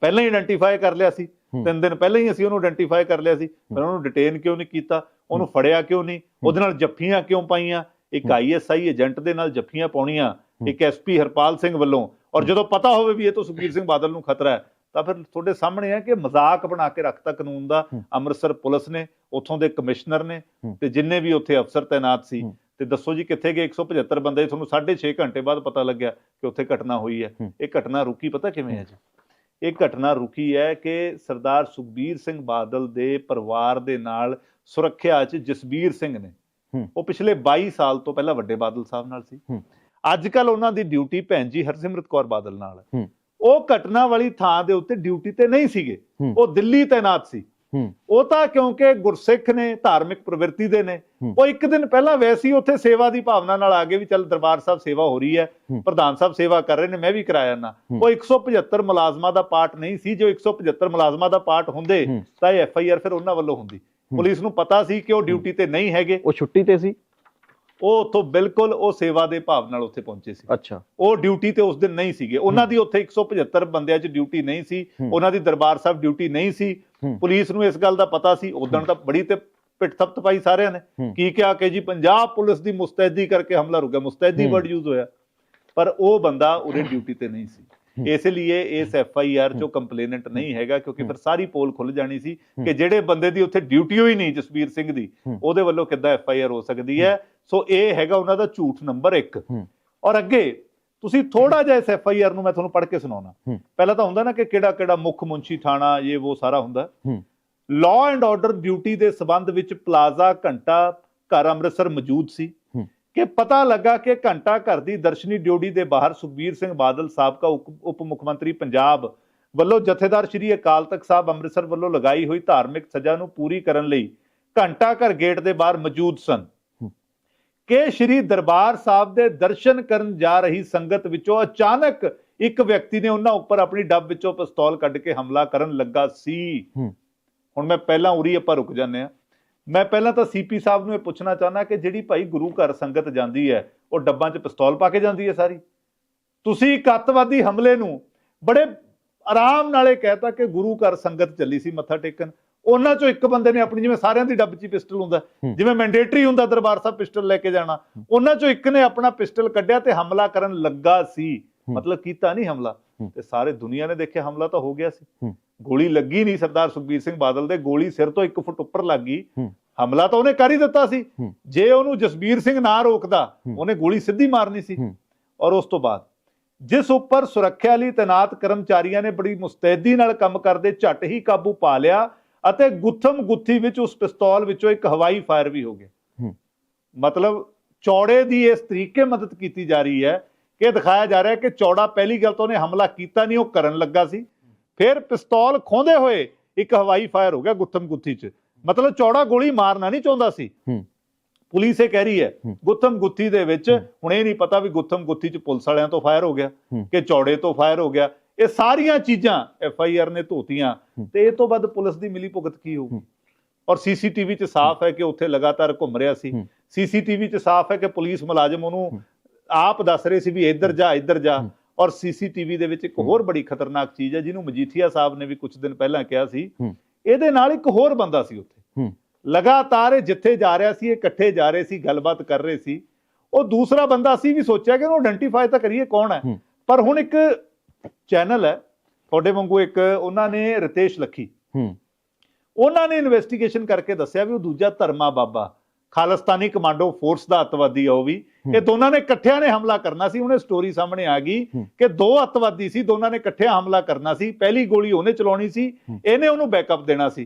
ਪਹਿਲਾਂ ਹੀ ਆਇਡੈਂਟੀਫਾਈ ਕਰ ਲਿਆ ਸੀ। ਤਿੰਨ ਦਿਨ ਪਹਿਲਾਂ ਹੀ ਅਸੀਂ ਉਹਨੂੰ ਆਇਡੈਂਟੀਫਾਈ ਕਰ ਲਿਆ ਸੀ। ਪਰ ਉਹਨੂੰ ਡਿਟੇਨ ਕਿਉਂ ਨਹੀਂ ਕੀਤਾ? ਉਹਨੂੰ ਫੜਿਆ ਕਿਉਂ ਨਹੀਂ? ਉਹਦੇ ਨਾਲ ਜੱਫੀਆਂ ਕਿਉਂ ਪਾਈਆਂ? ਇੱਕ। ਆਈਐਸਆਈ ਏਜੰਟ ਦੇ ਨਾਲ ਜੱਫੀਆਂ ਪਾਉਣੀਆਂ ਇੱਕ ਐਸਪੀ ਹਰਪਾਲ ਸਿੰਘ ਵੱਲੋਂ। ਔਰ ਜਦੋਂ ਪਤਾ ਹੋਵੇ ਵੀ ਇਹ ਤੋਂ ਸੁਖਬੀਰ ਸਿੰਘ ਬਾਦਲ ਨੂੰ ਖਤਰਾ ਹੈ ਤਾਂ ਫਿਰ ਤੁਹਾਡੇ ਸਾਹਮਣੇ ਹੈ ਕਿ ਮਜ਼ਾਕ ਬਣਾ ਕੇ ਰੱਖਤਾ ਕਾਨੂੰਨ ਦਾ। ਅੰਮ੍ਰਿਤਸਰ ਪੁਲਿਸ ਨੇ ਉੱਥੋਂ ਦੇ ਕਮਿਸ਼ਨਰ ਨੇ। ਤੇ ਜਿੰਨੇ ਵੀ ਉੱਥੇ ਅਫਸਰ ਤਾਇਨਾਤ ਸੀ। ਤੇ ਦੱਸੋ ਜੀ ਕਿੱਥੇ ਗਏ 175 ਬੰਦੇ ਤੁਹਾਨੂੰ 6.5 ਘੰਟੇ ਬਾਅਦ ਪਤਾ ਲੱਗਿਆ ਕਿ ਉੱਥੇ ਘਟਨਾ ਹੋਈ ਹੈ। ਇਹ ਘਟਨਾ ਰੁਕੀ ਪਤਾ ਕਿਵੇਂ ਹੈ ਜੀ ਇਹ ਘਟਨਾ ਰੁਕੀ ਹੈ ਕਿ ਸਰਦਾਰ ਸੁਖਬੀਰ ਸਿੰਘ ਬਾਦਲ ਦੇ ਪਰਿਵਾਰ ਦੇ ਨਾਲ ਸੁਰੱਖਿਆ 'ਚ ਜਸਬੀਰ ਸਿੰਘ ਨੇ। ਉਹ ਪਿਛਲੇ 22 ਸਾਲ ਤੋਂ ਪਹਿਲਾਂ ਵੱਡੇ ਬਾਦਲ ਸਾਹਿਬ ਨਾਲ ਸੀ। ਅੱਜ ਕੱਲ ਉਹਨਾਂ ਦੀ ਡਿਊਟੀ ਭੈਣ ਜੀ ਹਰਸਿਮਰਤ ਕੌਰ ਬਾਦਲ ਨਾਲ। ਉਹ ਘਟਨਾ ਵਾਲੀ ਥਾਂ ਦੇ ਉੱਤੇ ਡਿਊਟੀ ਤੇ ਨਹੀਂ ਸੀਗੇ। ਉਹ ਦਿੱਲੀ ਤਾਇਨਾਤ ਸੀ ਉਹ ਤਾਂ ਕਿਉਂਕਿ ਗੁਰਸਿੱਖ ਨੇ ਧਾਰਮਿਕ ਪ੍ਰਵਿਰਤੀ ਦੇ ਨੇ। ਉਹ ਇੱਕ ਦਿਨ ਪਹਿਲਾਂ ਵੈਸੇ ਹੀ ਉੱਥੇ ਸੇਵਾ ਦੀ ਭਾਵਨਾ ਨਾਲ ਆ ਗਏ ਵੀ ਚੱਲ ਦਰਬਾਰ ਸਾਹਿਬ ਸੇਵਾ ਹੋ ਰਹੀ ਹੈ। ਪ੍ਰਧਾਨ ਸਾਹਿਬ ਸੇਵਾ ਕਰ ਰਹੇ ਨੇ ਮੈਂ ਵੀ ਕਰਾਇਆ ਨਾ। ਉਹ 175 ਮੁਲਾਜ਼ਮਾਂ ਦਾ ਪਾਰਟ ਨਹੀਂ ਸੀ। ਜੋ 175 ਮੁਲਾਜ਼ਮਾਂ ਦਾ ਪਾਰਟ ਹੁੰਦੇ। ਤਾਂ ਇਹ ਐਫ ਆਈ ਆਰ ਫਿਰ ਉਹਨਾਂ ਵੱਲੋਂ ਹੁੰਦੀ। ਪੁਲਿਸ ਨੂੰ ਪਤਾ ਸੀ ਕਿ ਉਹ ਡਿਊਟੀ ਤੇ ਨਹੀਂ ਹੈਗੇ। ਉਹ ਛੁੱਟੀ ਤੇ ਸੀ? ਉਹ ਉੱਥੋਂ ਬਿਲਕੁਲ ਉਹ ਸੇਵਾ ਦੇ ਭਾਵ ਨਾਲ ਉੱਥੇ ਪਹੁੰਚੇ ਸੀ। ਅੱਛਾ। ਉਹ ਡਿਊਟੀ ਤੇ ਉਸ ਦਿਨ ਨਹੀਂ ਸੀਗੇ। ਉਹਨਾਂ ਦੀ ਉੱਥੇ 175 ਬੰਦਿਆਂ 'ਚ ਡਿਊਟੀ ਨਹੀਂ ਸੀ। ਉਹਨਾਂ ਦੀ ਦਰਬਾਰ ਸਾਹਿਬ ਡਿਊਟੀ ਨਹੀਂ ਸੀ। ਪੁਲਿਸ ਨੂੰ ਇਸ ਗੱਲ ਦਾ ਪਤਾ ਸੀ। ਉਦੋਂ ਤਾਂ ਬੜੀ ਤੇ ਪਿੱਠ ਥਪਤ ਪਾਈ ਸਾਰਿਆਂ ਨੇ। ਕੀ ਕਿਹਾ ਕਿ ਜੀ ਪੰਜਾਬ ਪੁਲਿਸ ਦੀ ਮੁਸਤੈਦੀ ਕਰਕੇ ਹਮਲਾ ਰੁਕਿਆ। ਮੁਸਤੈਦੀ। ਵਰਡ ਯੂਜ਼ ਹੋਇਆ। ਪਰ ਉਹ ਬੰਦਾ ਉਹਦੇ ਡਿਊਟੀ ਤੇ ਨਹੀਂ ਸੀ। ਇਸ ਲਈ ਇਸ ਐਫ ਆਈ ਆਰ ਚੋਂ ਕੰਪਲੇਨੈਂਟ ਨਹੀਂ ਹੈਗਾ ਕਿਉਂਕਿ ਫਿਰ ਸਾਰੀ ਪੋਲ ਖੁੱਲ ਜਾਣੀ ਸੀ। ਕਿ ਜਿਹੜੇ ਬੰਦੇ ਦੀ ਉੱਥੇ ਡਿਊਟੀ ਹੋਈ ਨਹੀਂ ਜਸਵੀਰ ਸਿੰਘ ਦੀ। ਉਹਦੇ ਵੱਲੋਂ ਕਿੱਦਾਂ ਐਫ ਆਈ ਆਰ ਹੋ ਸਕਦੀ ਹੈ? ਸੋ ਇਹ ਹੈਗਾ ਉਹਨਾਂ ਦਾ ਝੂਠ ਨੰਬਰ 1 ਹੂੰ। ਔਰ ਅੱਗੇ ਤੁਸੀਂ ਥੋੜਾ ਜਿਹਾ ਇਸ ਐਫ ਆਈ ਆਰ ਨੂੰ ਮੈਂ ਤੁਹਾਨੂੰ ਪੜ੍ਹ ਕੇ ਸੁਣਾਉਣਾ। ਪਹਿਲਾਂ ਤਾਂ ਹੁੰਦਾ ਨਾ ਕਿ ਕਿਹੜਾ ਕਿਹੜਾ ਮੁੱਖ ਮੁੰਸ਼ੀ ਥਾਣਾ ਇਹ ਉਹ ਸਾਰਾ ਹੁੰਦਾ ਲਾਅ ਐਂਡ ਆਰਡਰ ਡਿਊਟੀ ਦੇ ਸਬੰਧ ਵਿੱਚ ਪਲਾਜ਼ਾ ਘੰਟਾ ਘਰ ਅੰਮ੍ਰਿਤਸਰ ਮੌਜੂਦ ਸੀ। ਕਿ ਪਤਾ ਲੱਗਾ ਕਿ ਘੰਟਾ ਘਰ ਦੀ ਦਰਸ਼ਨੀ ਡਿਊਟੀ ਦੇ ਬਾਹਰ ਸੁਖਬੀਰ ਸਿੰਘ ਬਾਦਲ ਸਾਬਕਾ ਉਪ- ਉਪ ਮੁੱਖ ਮੰਤਰੀ ਪੰਜਾਬ ਵੱਲੋਂ ਜਥੇਦਾਰ ਸ਼੍ਰੀ ਅਕਾਲ ਤਖਤ ਸਾਹਿਬ ਅੰਮ੍ਰਿਤਸਰ ਵੱਲੋਂ ਲਗਾਈ ਹੋਈ ਧਾਰਮਿਕ ਸਜ਼ਾ ਨੂੰ ਪੂਰੀ ਕਰਨ ਲਈ ਘੰਟਾ ਘਰ ਗੇਟ ਦੇ ਬਾਹਰ ਮੌਜੂਦ ਸਨ। ਕਿ ਸ਼੍ਰੀ ਦਰਬਾਰ ਸਾਹਿਬ ਦੇ ਦਰਸ਼ਨ ਕਰਨ ਜਾ ਰਹੀ ਸੰਗਤ ਵਿੱਚੋਂ ਅਚਾਨਕ ਇੱਕ ਵਿਅਕਤੀ ਨੇ ਉਹਨਾਂ ਉੱਪਰ ਆਪਣੀ ਡੱਬ ਵਿੱਚੋਂ ਪਿਸਤੌਲ ਕੱਢ ਕੇ ਹਮਲਾ ਕਰਨ ਲੱਗਾ ਸੀ। ਹੁਣ ਮੈਂ ਪਹਿਲਾਂ ਉਰੀ ਆਪਾਂ ਰੁਕ ਜਾਂਦੇ ਆ ਮੈਂ ਪਹਿਲਾਂ ਤਾਂ ਸੀਪੀ ਸਾਹਿਬ ਨੂੰ ਇਹ ਪੁੱਛਣਾ ਚਾਹੁੰਦਾ ਕਿ ਜਿਹੜੀ ਭਾਈ ਗੁਰੂ ਘਰ ਸੰਗਤ ਜਾਂਦੀ ਹੈ ਉਹ ਡੱਬਾਂ 'ਚ ਪਿਸਤੌਲ ਪਾ ਕੇ ਜਾਂਦੀ ਹੈ ਸਾਰੀ? ਤੁਸੀਂ ਇੱਕ ਅੱਤਵਾਦੀ ਹਮਲੇ ਨੂੰ ਬੜੇ ਆਰਾਮ ਨਾਲੇ ਕਹਿਤਾ ਕਿ ਗੁਰੂ ਘਰ ਸੰਗਤ ਚੱਲੀ ਸੀ ਮੱਥਾ ਟੇਕਣ। ਉਹਨਾਂ ਚੋਂ ਇੱਕ ਬੰਦੇ ਨੇ ਆਪਣੀ ਜਿਵੇਂ ਸਾਰਿਆਂ ਦੀ ਡੱਬ 'ਚ ਪਿਸਟਲ ਹੁੰਦਾ। ਜਿਵੇਂ ਮੈਂਡੇਟਰੀ ਹੁੰਦਾ ਦਰਬਾਰ ਸਾਹਿਬ ਪਿਸਟਲ ਲੈ ਕੇ ਜਾਣਾ ਉਹਨਾਂ ਚੋਂ ਇੱਕ ਨੇ ਆਪਣਾ ਪਿਸਟਲ ਕੱਢਿਆ ਤੇ ਹਮਲਾ ਕਰਨ ਲੱਗਾ ਸੀ। ਮਤਲਬ ਕੀਤਾ ਨਹੀਂ ਹਮਲਾ। ਤੇ ਸਾਰੇ ਦੁਨੀਆ ਨੇ ਦੇਖਿਆ ਹਮਲਾ ਤਾਂ ਹੋ ਗਿਆ ਸੀ। ਗੋਲੀ ਲੱਗੀ ਨਹੀਂ ਸਰਦਾਰ ਸੁਖਬੀਰ ਸਿੰਘ ਬਾਦਲ ਦੇ ਗੋਲੀ ਸਿਰ ਤੋਂ 1 ਫੁੱਟ ਉੱਪਰ ਲੱਗ ਗਈ। ਹਮਲਾ ਤਾਂ ਉਹਨੇ ਕਰ ਹੀ ਦਿੱਤਾ ਸੀ। ਜੇ ਉਹਨੂੰ ਜਸਬੀਰ ਸਿੰਘ ਨਾ ਰੋਕਦਾ। ਉਹਨੇ ਗੋਲੀ ਸਿੱਧੀ ਮਾਰਨੀ ਸੀ। ਔਰ ਉਸ ਤੋਂ ਬਾਅਦ ਜਿਸ ਉੱਪਰ ਸੁਰੱਖਿਆ ਲਈ ਤੈਨਾਤ ਕਰਮਚਾਰੀਆਂ ਨੇ ਬੜੀ ਮੁਸਤੈਦੀ ਨਾਲ ਕੰਮ ਕਰਦੇ ਝੱਟ ਹੀ ਕਾਬੂ ਪਾ ਲਿਆ ਅਤੇ ਗੁੱਥਮ ਗੁੱਥੀ ਵਿੱਚ ਉਸ ਪਿਸਤੌਲ ਵਿੱਚੋਂ ਇੱਕ ਹਵਾਈ ਫਾਇਰ ਵੀ ਹੋ ਗਿਆ। ਮਤਲਬ ਚੌੜੇ ਦੀ ਇਸ ਤਰੀਕੇ ਮਦਦ ਕੀਤੀ ਜਾ ਰਹੀ ਹੈ ਕਿ ਦਿਖਾਇਆ ਜਾ ਰਿਹਾ ਹੈ ਕਿ ਚੌੜਾ ਪਹਿਲੀ ਗੱਲ ਤਾਂ ਉਹਨੇ ਹਮਲਾ ਕੀਤਾ ਨਹੀਂ ਉਹ ਕਰਨ ਲੱਗਾ ਸੀ ਫਿਰ ਪਿਸਤੌਲ ਖੋਂਦੇ ਹੋਏ ਇੱਕ ਹਵਾਈ ਫਾਇਰ ਹੋ ਗਿਆ ਗੁੱਥਮ ਗੁੱਥੀ 'ਚ ਮਤਲਬ ਚੌੜਾ ਗੋਲੀ ਮਾਰਨਾ ਨਹੀਂ ਚਾਹੁੰਦਾ ਸੀ। ਪੁਲਿਸ ਇਹ ਕਹਿ ਰਹੀ ਹੈ। ਗੁੱਥਮ ਗੁੱਥੀ ਦੇ ਵਿੱਚ। ਹੁਣ ਇਹ ਨਹੀਂ ਪਤਾ ਵੀ ਗੁੱਥਮ ਗੁੱਥੀ 'ਚ ਪੁਲਿਸ ਵਾਲਿਆਂ ਤੋਂ ਫਾਇਰ ਹੋ ਗਿਆ। ਕਿ ਚੌੜੇ ਤੋਂ ਫਾਇਰ ਹੋ ਗਿਆ ਇਹ ਸਾਰੀਆਂ ਚੀਜ਼ਾਂ ਐਫ ਆਈ ਆਰ ਨੇ ਧੋਤੀਆਂ। ਤੇ ਇਹ ਤੋਂ ਬਾਅਦ ਪੁਲਿਸ ਦੀ ਮਿਲੀ ਭੁਗਤ ਕੀ ਹੋਊਗੀ। ਔਰ ਸੀਸੀਟੀਵੀ 'ਚ ਸਾਫ਼ ਹੈ ਕਿ ਉੱਥੇ ਲਗਾਤਾਰ ਘੁੰਮ ਰਿਹਾ ਸੀ। ਸੀਸੀਟੀਵੀ 'ਚ ਸਾਫ਼ ਹੈ ਕਿ ਪੁਲਿਸ ਮੁਲਾਜ਼ਮ ਉਹਨੂੰ। ਆਪ ਦੱਸ ਰਹੇ ਸੀ ਵੀ ਇੱਧਰ ਜਾ ਇੱਧਰ ਜਾ। ਔਰ ਸੀਸੀਟੀਵੀ ਦੇ ਵਿੱਚ ਇੱਕ। ਹੋਰ ਬੜੀ ਖਤਰਨਾਕ ਚੀਜ਼ ਹੈ ਜਿਹਨੂੰ ਮਜੀਠੀਆ ਸਾਹਿਬ ਨੇ ਵੀ ਕੁਝ ਦਿਨ ਪਹਿਲਾਂ ਕਿਹਾ ਸੀ। ਇਹਦੇ ਨਾਲ ਇੱਕ ਹੋਰ ਬੰਦਾ ਸੀ ਉੱਥੇ। ਲਗਾਤਾਰ ਇਹ ਜਿੱਥੇ ਜਾ ਰਿਹਾ ਸੀ ਇਹ ਇਕੱਠੇ ਜਾ ਰਹੇ ਸੀ ਗੱਲਬਾਤ ਕਰ ਰਹੇ ਸੀ ਉਹ ਦੂਸਰਾ ਬੰਦਾ ਸੀ ਵੀ ਸੋਚਿਆ ਕਿ ਉਹਨੂੰ ਆਇਡੈਂਟੀਫਾਈ ਤਾਂ ਕਰੀਏ ਕੌਣ ਹੂੰ। ਪਰ ਹੁਣ ਇੱਕ ਚੈਨਲ ਹੈ ਤੁਹਾਡੇ ਵਾਂਗੂ ਇੱਕ ਉਹਨਾਂ ਨੇ ਰਿਤੇਸ਼ ਲੱਖੀ ਹੂੰ ਉਹਨਾਂ ਨੇ ਇਨਵੈਸਟੀਗੇਸ਼ਨ ਕਰਕੇ ਦੱਸਿਆ ਵੀ ਉਹ ਦੂਜਾ ਧਰਮਾ ਬਾਬਾ ਖਾਲਿਸਤਾਨੀ ਕਮਾਂਡੋ ਫੋਰਸ ਦਾ ਅੱਤਵਾਦੀ ਆ ਉਹ ਵੀ। ਇਹ ਦੋਨਾਂ ਨੇ ਇਕੱਠਿਆਂ ਨੇ ਹਮਲਾ ਕਰਨਾ ਸੀ ਉਹਨੇ ਸਟੋਰੀ ਸਾਹਮਣੇ ਆ ਗਈ। ਕਿ ਦੋ ਅੱਤਵਾਦੀ ਸੀ ਦੋਨਾਂ ਨੇ ਇਕੱਠਿਆਂ ਹਮਲਾ ਕਰਨਾ ਸੀ ਪਹਿਲੀ ਗੋਲੀ ਉਹਨੇ ਚਲਾਉਣੀ ਸੀ। ਇਹਨੇ ਉਹਨੂੰ ਬੈਕਅਪ ਦੇਣਾ ਸੀ।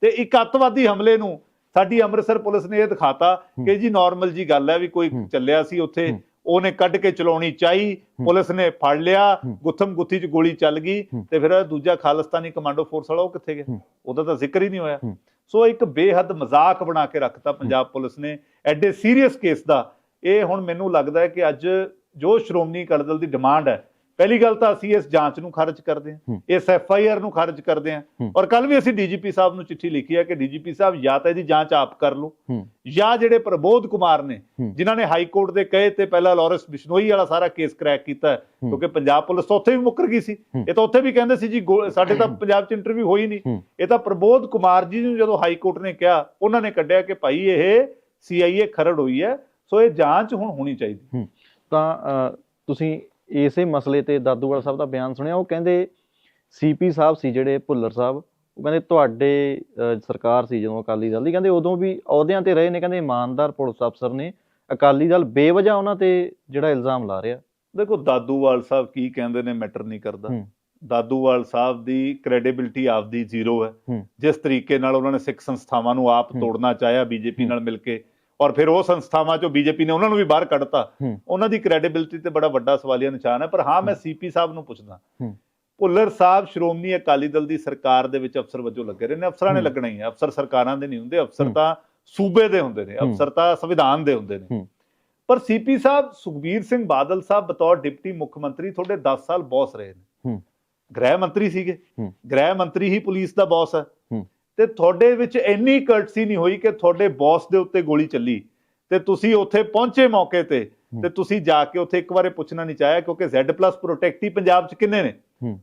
ਤੇ ਇੱਕ ਅੱਤਵਾਦੀ ਹਮਲੇ ਨੂੰ ਸਾਡੀ ਅੰਮ੍ਰਿਤਸਰ ਪੁਲਿਸ ਨੇ ਇਹ ਦਿਖਾਤਾ। ਕਿ ਜੀ ਨਾਰਮਲ ਜੀ ਗੱਲ ਹੈ ਵੀ ਕੋਈ। ਚੱਲਿਆ ਸੀ ਉੱਥੇ। ਉਹਨੇ ਕੱਢ ਕੇ ਚਲਾਉਣੀ ਚਾਹੀ। ਪੁਲਿਸ ਨੇ ਫੜ ਲਿਆ। ਗੁੱਥਮ ਗੁੱਥੀ 'ਚ ਗੋਲੀ ਚੱਲ ਗਈ। ਤੇ ਫਿਰ ਦੂਜਾ ਖਾਲਿਸਤਾਨੀ ਕਮਾਂਡੋ ਫੋਰਸ ਵਾਲਾ ਉਹ ਕਿੱਥੇ ਗਿਆ। ਉਹਦਾ ਤਾਂ ਜ਼ਿਕਰ ਹੀ ਨਹੀਂ ਹੋਇਆ। ਸੋ ਇੱਕ ਬੇਹੱਦ ਮਜ਼ਾਕ ਬਣਾ ਕੇ ਰੱਖਤਾ ਪੰਜਾਬ ਪੁਲਿਸ ਨੇ ਐਡੇ ਸੀਰੀਅਸ ਕੇਸ ਦਾ ਇਹ ਹੁਣ ਮੈਨੂੰ ਲੱਗਦਾ ਹੈ ਕਿ ਅੱਜ ਜੋ ਸ਼੍ਰੋਮਣੀ ਅਕਾਲੀ ਦਲ ਦੀ ਡਿਮਾਂਡ ਹੈ ਪਹਿਲੀ ਗੱਲ ਤਾਂ ਅਸੀਂ ਇਸ ਜਾਂਚ ਨੂੰ ਖਾਰਜ ਕਰਦੇ ਹਾਂ। ਇਸ ਐਫ ਆਈ ਆਰ ਨੂੰ ਖਾਰਜ ਕਰਦੇ ਹਾਂ। ਔਰ ਕੱਲ ਵੀ ਅਸੀਂ ਡੀਜੀਪੀ ਸਾਹਿਬ ਨੂੰ ਚਿੱਠੀ ਲਿਖੀ ਹੈ ਕਿ ਡੀਜੀਪੀ ਸਾਹਿਬ ਜਾਂ ਤਾਂ ਇਹਦੀ ਜਾਂਚ ਆਪ ਕਰ ਲਓ ਜਾਂ ਜਿਹੜੇ ਪ੍ਰਬੋਧ ਕੁਮਾਰ ਨੇ। ਜਿਨ੍ਹਾਂ ਨੇ ਹਾਈ ਕੋਰਟ ਦੇ ਕਹੇ ਤੇ ਪਹਿਲਾਂ ਲਾਰੈਂਸ ਬਿਸ਼ਨੋਈ ਵਾਲਾ ਸਾਰਾ ਕੇਸ ਕ੍ਰੈਕ ਕੀਤਾ। ਕਿਉਂਕਿ ਪੰਜਾਬ ਪੁਲਿਸ ਤਾਂ ਉੱਥੇ ਵੀ ਮੁੱਕਰ ਗਈ ਸੀ। ਇਹ ਤਾਂ ਉੱਥੇ ਵੀ ਕਹਿੰਦੇ ਸੀ ਜੀ ਸਾਡੇ ਤਾਂ ਪੰਜਾਬ 'ਚ ਇੰਟਰਵਿਊ ਹੋਈ ਨਹੀਂ। ਇਹ ਤਾਂ ਪ੍ਰਬੋਧ ਕੁਮਾਰ ਜੀ ਨੂੰ ਜਦੋਂ ਹਾਈ ਕੋਰਟ ਨੇ ਕਿਹਾ ਉਹਨਾਂ ਨੇ ਕੱਢਿਆ ਕਿ ਭਾਈ ਇਹ ਸੀਆਈਏ ਖਰੜ ਹੋਈ ਹੈ ਸੋ ਇਹ ਜਾਂਚ ਹੁਣ ਹੋਣੀ ਚਾਹੀਦੀ ਤਾਂ ਤੁਸੀਂ ਇਸੇ ਮਸਲੇ ਤੇ ਦਾਦੂਵਾਲ ਸਾਹਿਬ ਦਾ ਬਿਆਨ ਸੁਣਿਆ ਉਹ ਕਹਿੰਦੇ ਸੀਪੀ ਸਾਹਿਬ ਸੀ ਜਿਹੜੇ ਭੁੱਲਰ ਸਾਹਿਬ ਉਹ ਕਹਿੰਦੇ ਤੁਹਾਡੇ ਸਰਕਾਰ ਸੀ ਜਦੋਂ ਅਕਾਲੀ ਦਲ ਦੀ ਕਹਿੰਦੇ ਉਦੋਂ ਵੀ ਅਹੁਦਿਆਂ ਤੇ ਰਹੇ ਨੇ ਕਹਿੰਦੇ ਇਮਾਨਦਾਰ ਪੁਲਿਸ ਅਫਸਰ ਨੇ ਅਕਾਲੀ ਦਲ ਬੇਵਜ੍ਹਾ ਉਹਨਾਂ ਤੇ ਜਿਹੜਾ ਇਲਜ਼ਾਮ ਲਾ ਰਿਹਾ ਦੇਖੋ ਦਾਦੂਵਾਲ ਸਾਹਿਬ ਕੀ ਕਹਿੰਦੇ ਨੇ ਮੈਟਰ ਨਹੀਂ ਕਰਦਾ। ਦਾਦੂਵਾਲ ਸਾਹਿਬ ਦੀ ਕ੍ਰੈਡੀਬਿਲਟੀ ਆਪਦੀ ਜ਼ੀਰੋ ਹੈ। ਜਿਸ ਤਰੀਕੇ ਨਾਲ ਉਹਨਾਂ ਨੇ ਸਿੱਖ ਸੰਸਥਾਵਾਂ ਨੂੰ ਆਪ। ਤੋੜਨਾ ਚਾਹਿਆ ਬੀਜੇਪੀ। ਨਾਲ ਮਿਲ ਕੇ ਔਰ ਫਿਰ ਉਹ ਸੰਸਥਾਵਾਂ ਚੋਂ ਬੀਜੇਪੀ ਨੇ ਉਹਨਾਂ ਨੂੰ ਵੀ ਬਾਹਰ ਕੱਢਤਾ। ਉਹਨਾਂ ਦੀ ਕ੍ਰੈਡੀਬਿਲਟੀ ਤੇ ਬੜਾ ਵੱਡਾ ਸਵਾਲੀਆ ਨਿਸ਼ਾਨ ਹੈ ਪਰ ਹਾਂ ਮੈਂ ਸੀਪੀ ਸਾਹਿਬ ਨੂੰ ਪੁੱਛਦਾ। ਭੁੱਲਰ ਸਾਹਿਬ ਸ਼੍ਰੋਮਣੀ ਅਕਾਲੀ ਦਲ ਦੀ ਸਰਕਾਰ ਦੇ ਵਿੱਚ ਅਫਸਰ ਵਜੋਂ ਲੱਗੇ ਰਹੇ ਨੇ ਅਫਸਰਾਂ ਨੇ। ਲੱਗਣਾ ਹੀ ਹੈ ਅਫਸਰ ਸਰਕਾਰਾਂ ਦੇ ਨਹੀਂ ਹੁੰਦੇ ਅਫਸਰ। ਤਾਂ ਸੂਬੇ ਦੇ ਹੁੰਦੇ ਨੇ। ਅਫਸਰ ਤਾਂ ਸੰਵਿਧਾਨ ਦੇ ਹੁੰਦੇ ਨੇ। ਪਰ ਸੀਪੀ ਸਾਹਿਬ ਸੁਖਬੀਰ ਸਿੰਘ ਬਾਦਲ ਸਾਹਿਬ ਬਤੌਰ ਡਿਪਟੀ ਮੁੱਖ ਮੰਤਰੀ ਤੁਹਾਡੇ 10 ਸਾਲ ਬੌਸ ਰਹੇ ਨੇ। ਗ੍ਰਹਿ ਮੰਤਰੀ ਸੀਗੇ। ਗ੍ਰਹਿ ਮੰਤਰੀ ਹੀ ਪੁਲਿਸ ਦਾ ਬੌਸ ਹੂੰ। ਤੇ ਤੁਹਾਡੇ ਵਿੱਚ ਇੰਨੀ ਕਰਟਸੀ ਨਹੀਂ ਹੋਈ ਕਿ ਤੁਹਾਡੇ ਬੌਸ ਦੇ ਉੱਤੇ ਗੋਲੀ ਚੱਲੀ। ਤੇ ਤੁਸੀਂ ਉੱਥੇ ਪਹੁੰਚੇ ਮੌਕੇ ਤੇ। ਤੇ ਤੁਸੀਂ ਜਾ ਕੇ ਉੱਥੇ ਇੱਕ ਵਾਰੇ ਪੁੱਛਣਾ ਨਹੀਂ ਚਾਹਿਆ ਕਿਉਂਕਿ Z+ ਪ੍ਰੋਟੈਕਟੀ ਪੰਜਾਬ 'ਚ ਕਿੰਨੇ ਨੇ।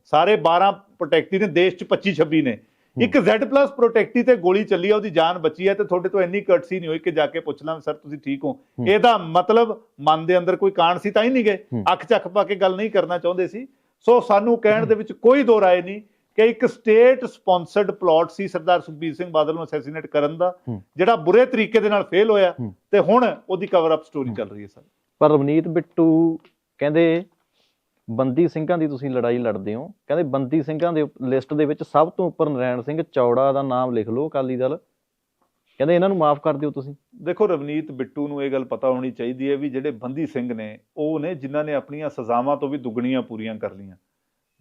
ਸਾਰੇ 12 ਪ੍ਰੋਟੈਕਟੀ ਨੇ ਦੇਸ਼ 'ਚ 25 26 ਨੇ। ਇੱਕ Z+ ਪ੍ਰੋਟੈਕਟੀ ਤੇ ਗੋਲੀ ਚੱਲੀ ਹੈ ਉਹਦੀ ਜਾਨ ਬਚੀ ਹੈ ਤੇ ਤੁਹਾਡੇ ਤੋਂ ਇੰਨੀ ਕਰਟਸੀ ਨਹੀਂ ਹੋਈ ਕਿ ਜਾ ਕੇ ਪੁੱਛ ਲਾਂ ਸਰ ਤੁਸੀਂ ਠੀਕ ਹੋ। ਇਹਦਾ ਮਤਲਬ ਮਨ ਦੇ ਅੰਦਰ ਕੋਈ ਕਾਣ ਸੀ ਤਾਂ ਹੀ ਨਹੀਂ ਗਏ। ਅੱਖ ਚੱਕ ਪਾ ਕੇ ਗੱਲ ਨਹੀਂ ਕਰਨਾ ਚਾਹੁੰਦੇ ਸੀ। ਸੋ ਸਾਨੂੰ ਕਹਿਣ ਦੇ ਵਿੱਚ ਕੋਈ ਦੋ ਰਾਏ ਨਹੀਂ। ਕਿ ਇੱਕ ਸਟੇਟ ਸਪਾਂਸਰਡ ਪਲਾਟ ਸੀ ਸਰਦਾਰ ਸੁਖਬੀਰ ਸਿੰਘ ਬਾਦਲ ਨੂੰ ਅਸੈਸੀਨੇਟ ਕਰਨ ਦਾ। ਜਿਹੜਾ ਬੁਰੇ ਤਰੀਕੇ ਦੇ ਨਾਲ ਫੇਲ ਹੋਇਆ। ਤੇ ਹੁਣ ਉਹਦੀ ਕਵਰ ਅਪ ਸਟੋਰੀ ਚੱਲ ਰਹੀ ਹੈ ਸਰ। ਪਰ ਰਵਨੀਤ ਬਿੱਟੂ ਕਹਿੰਦੇ ਬੰਦੀ ਸਿੰਘਾਂ ਦੀ ਤੁਸੀਂ ਲੜਾਈ ਲੜਦੇ ਹੋ। ਕਹਿੰਦੇ ਬੰਦੀ ਸਿੰਘਾਂ ਦੇ ਲਿਸਟ ਦੇ ਵਿੱਚ ਸਭ ਤੋਂ ਉੱਪਰ ਨਰੈਣ ਸਿੰਘ ਚੌੜਾ ਦਾ ਨਾਮ ਲਿਖ ਲਓ ਅਕਾਲੀ ਦਲ। ਕਹਿੰਦੇ ਇਹਨਾਂ ਨੂੰ ਮਾਫ ਕਰ ਦਿਓ ਤੁਸੀਂ। ਦੇਖੋ ਰਵਨੀਤ ਬਿੱਟੂ ਨੂੰ ਇਹ ਗੱਲ ਪਤਾ ਹੋਣੀ ਚਾਹੀਦੀ ਹੈ ਵੀ ਜਿਹੜੇ ਬੰਦੀ ਸਿੰਘ ਨੇ ਉਹ ਨੇ ਜਿਨ੍ਹਾਂ ਨੇ ਆਪਣੀਆਂ ਸਜ਼ਾਵਾਂ ਤੋਂ ਵੀ ਦੁੱਗਣੀਆਂ ਪੂਰੀਆਂ ਕਰ ਲਈਆਂ।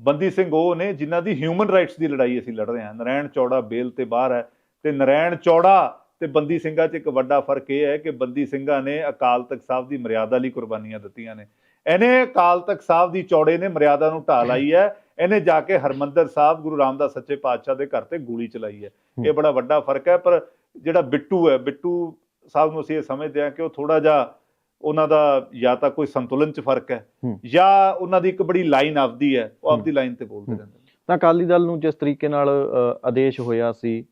ਬੰਦੀ ਸਿੰਘ ਉਹ ਨੇ ਜਿਨ੍ਹਾਂ ਦੀ ਹਿਊਮਨ ਰਾਈਟਸ ਦੀ ਲੜਾਈ ਅਸੀਂ ਲੜ ਰਹੇ ਹਾਂ। ਨਰੈਣ ਚੌੜਾ ਬੇਲ ਤੇ ਬਾਹਰ ਹੈ ਤੇ ਨਰੈਣ ਚੌੜਾ ਤੇ ਬੰਦੀ ਸਿੰਘਾਂ 'ਚ ਇੱਕ ਵੱਡਾ ਫ਼ਰਕ ਇਹ ਹੈ ਕਿ ਬੰਦੀ ਸਿੰਘਾਂ ਨੇ ਅਕਾਲ ਤਖਤ ਸਾਹਿਬ ਦੀ ਮਰਿਆਦਾ ਲਈ ਕੁਰਬਾਨੀਆਂ ਦਿੱਤੀਆਂ ਨੇ। ਇਹਨੇ ਅਕਾਲ ਤਖਤ ਸਾਹਿਬ ਦੀ ਚੌੜੇ ਨੇ ਮਰਿਆਦਾ ਨੂੰ ਢਾਹ ਲਾਈ ਹੈ। ਇਹਨੇ ਜਾ ਕੇ ਹਰਮੰਦਰ ਸਾਹਿਬ ਗੁਰੂ ਰਾਮਦਾਸ ਸੱਚੇ ਪਾਤਸ਼ਾਹ ਦੇ ਘਰ ਤੇ ਗੋਲੀ ਚਲਾਈ ਹੈ। ਇਹ ਬੜਾ ਵੱਡਾ ਫ਼ਰਕ ਹੈ ਪਰ ਜਿਹੜਾ ਬਿੱਟੂ ਹੈ ਬਿੱਟੂ ਸਾਹਿਬ ਨੂੰ ਅਸੀਂ ਇਹ ਸਮਝਦੇ ਹਾਂ ਕਿ ਉਹ ਥੋੜਾ ਜਿਹਾ ਉਹਨਾਂ ਦਾ ਜਾਂ ਤਾਂ ਕੋਈ ਸੰਤੁਲਨ 'ਚ ਫ਼ਰਕ ਹੈ। ਜਾਂ ਉਹਨਾਂ ਦੀ ਇੱਕ ਬੜੀ ਲਾਈਨ ਆਪਦੀ ਹੈ ਉਹ ਆਪਦੀ ਲਾਈਨ ਤੇ ਬੋਲਦੇ। ਰਹਿੰਦੇ ਤਾਂ ਅਕਾਲੀ ਦਲ ਨੂੰ ਜਿਸ ਤਰੀਕੇ ਨਾਲ ਆਦੇਸ਼ ਹੋਇਆ ਸੀ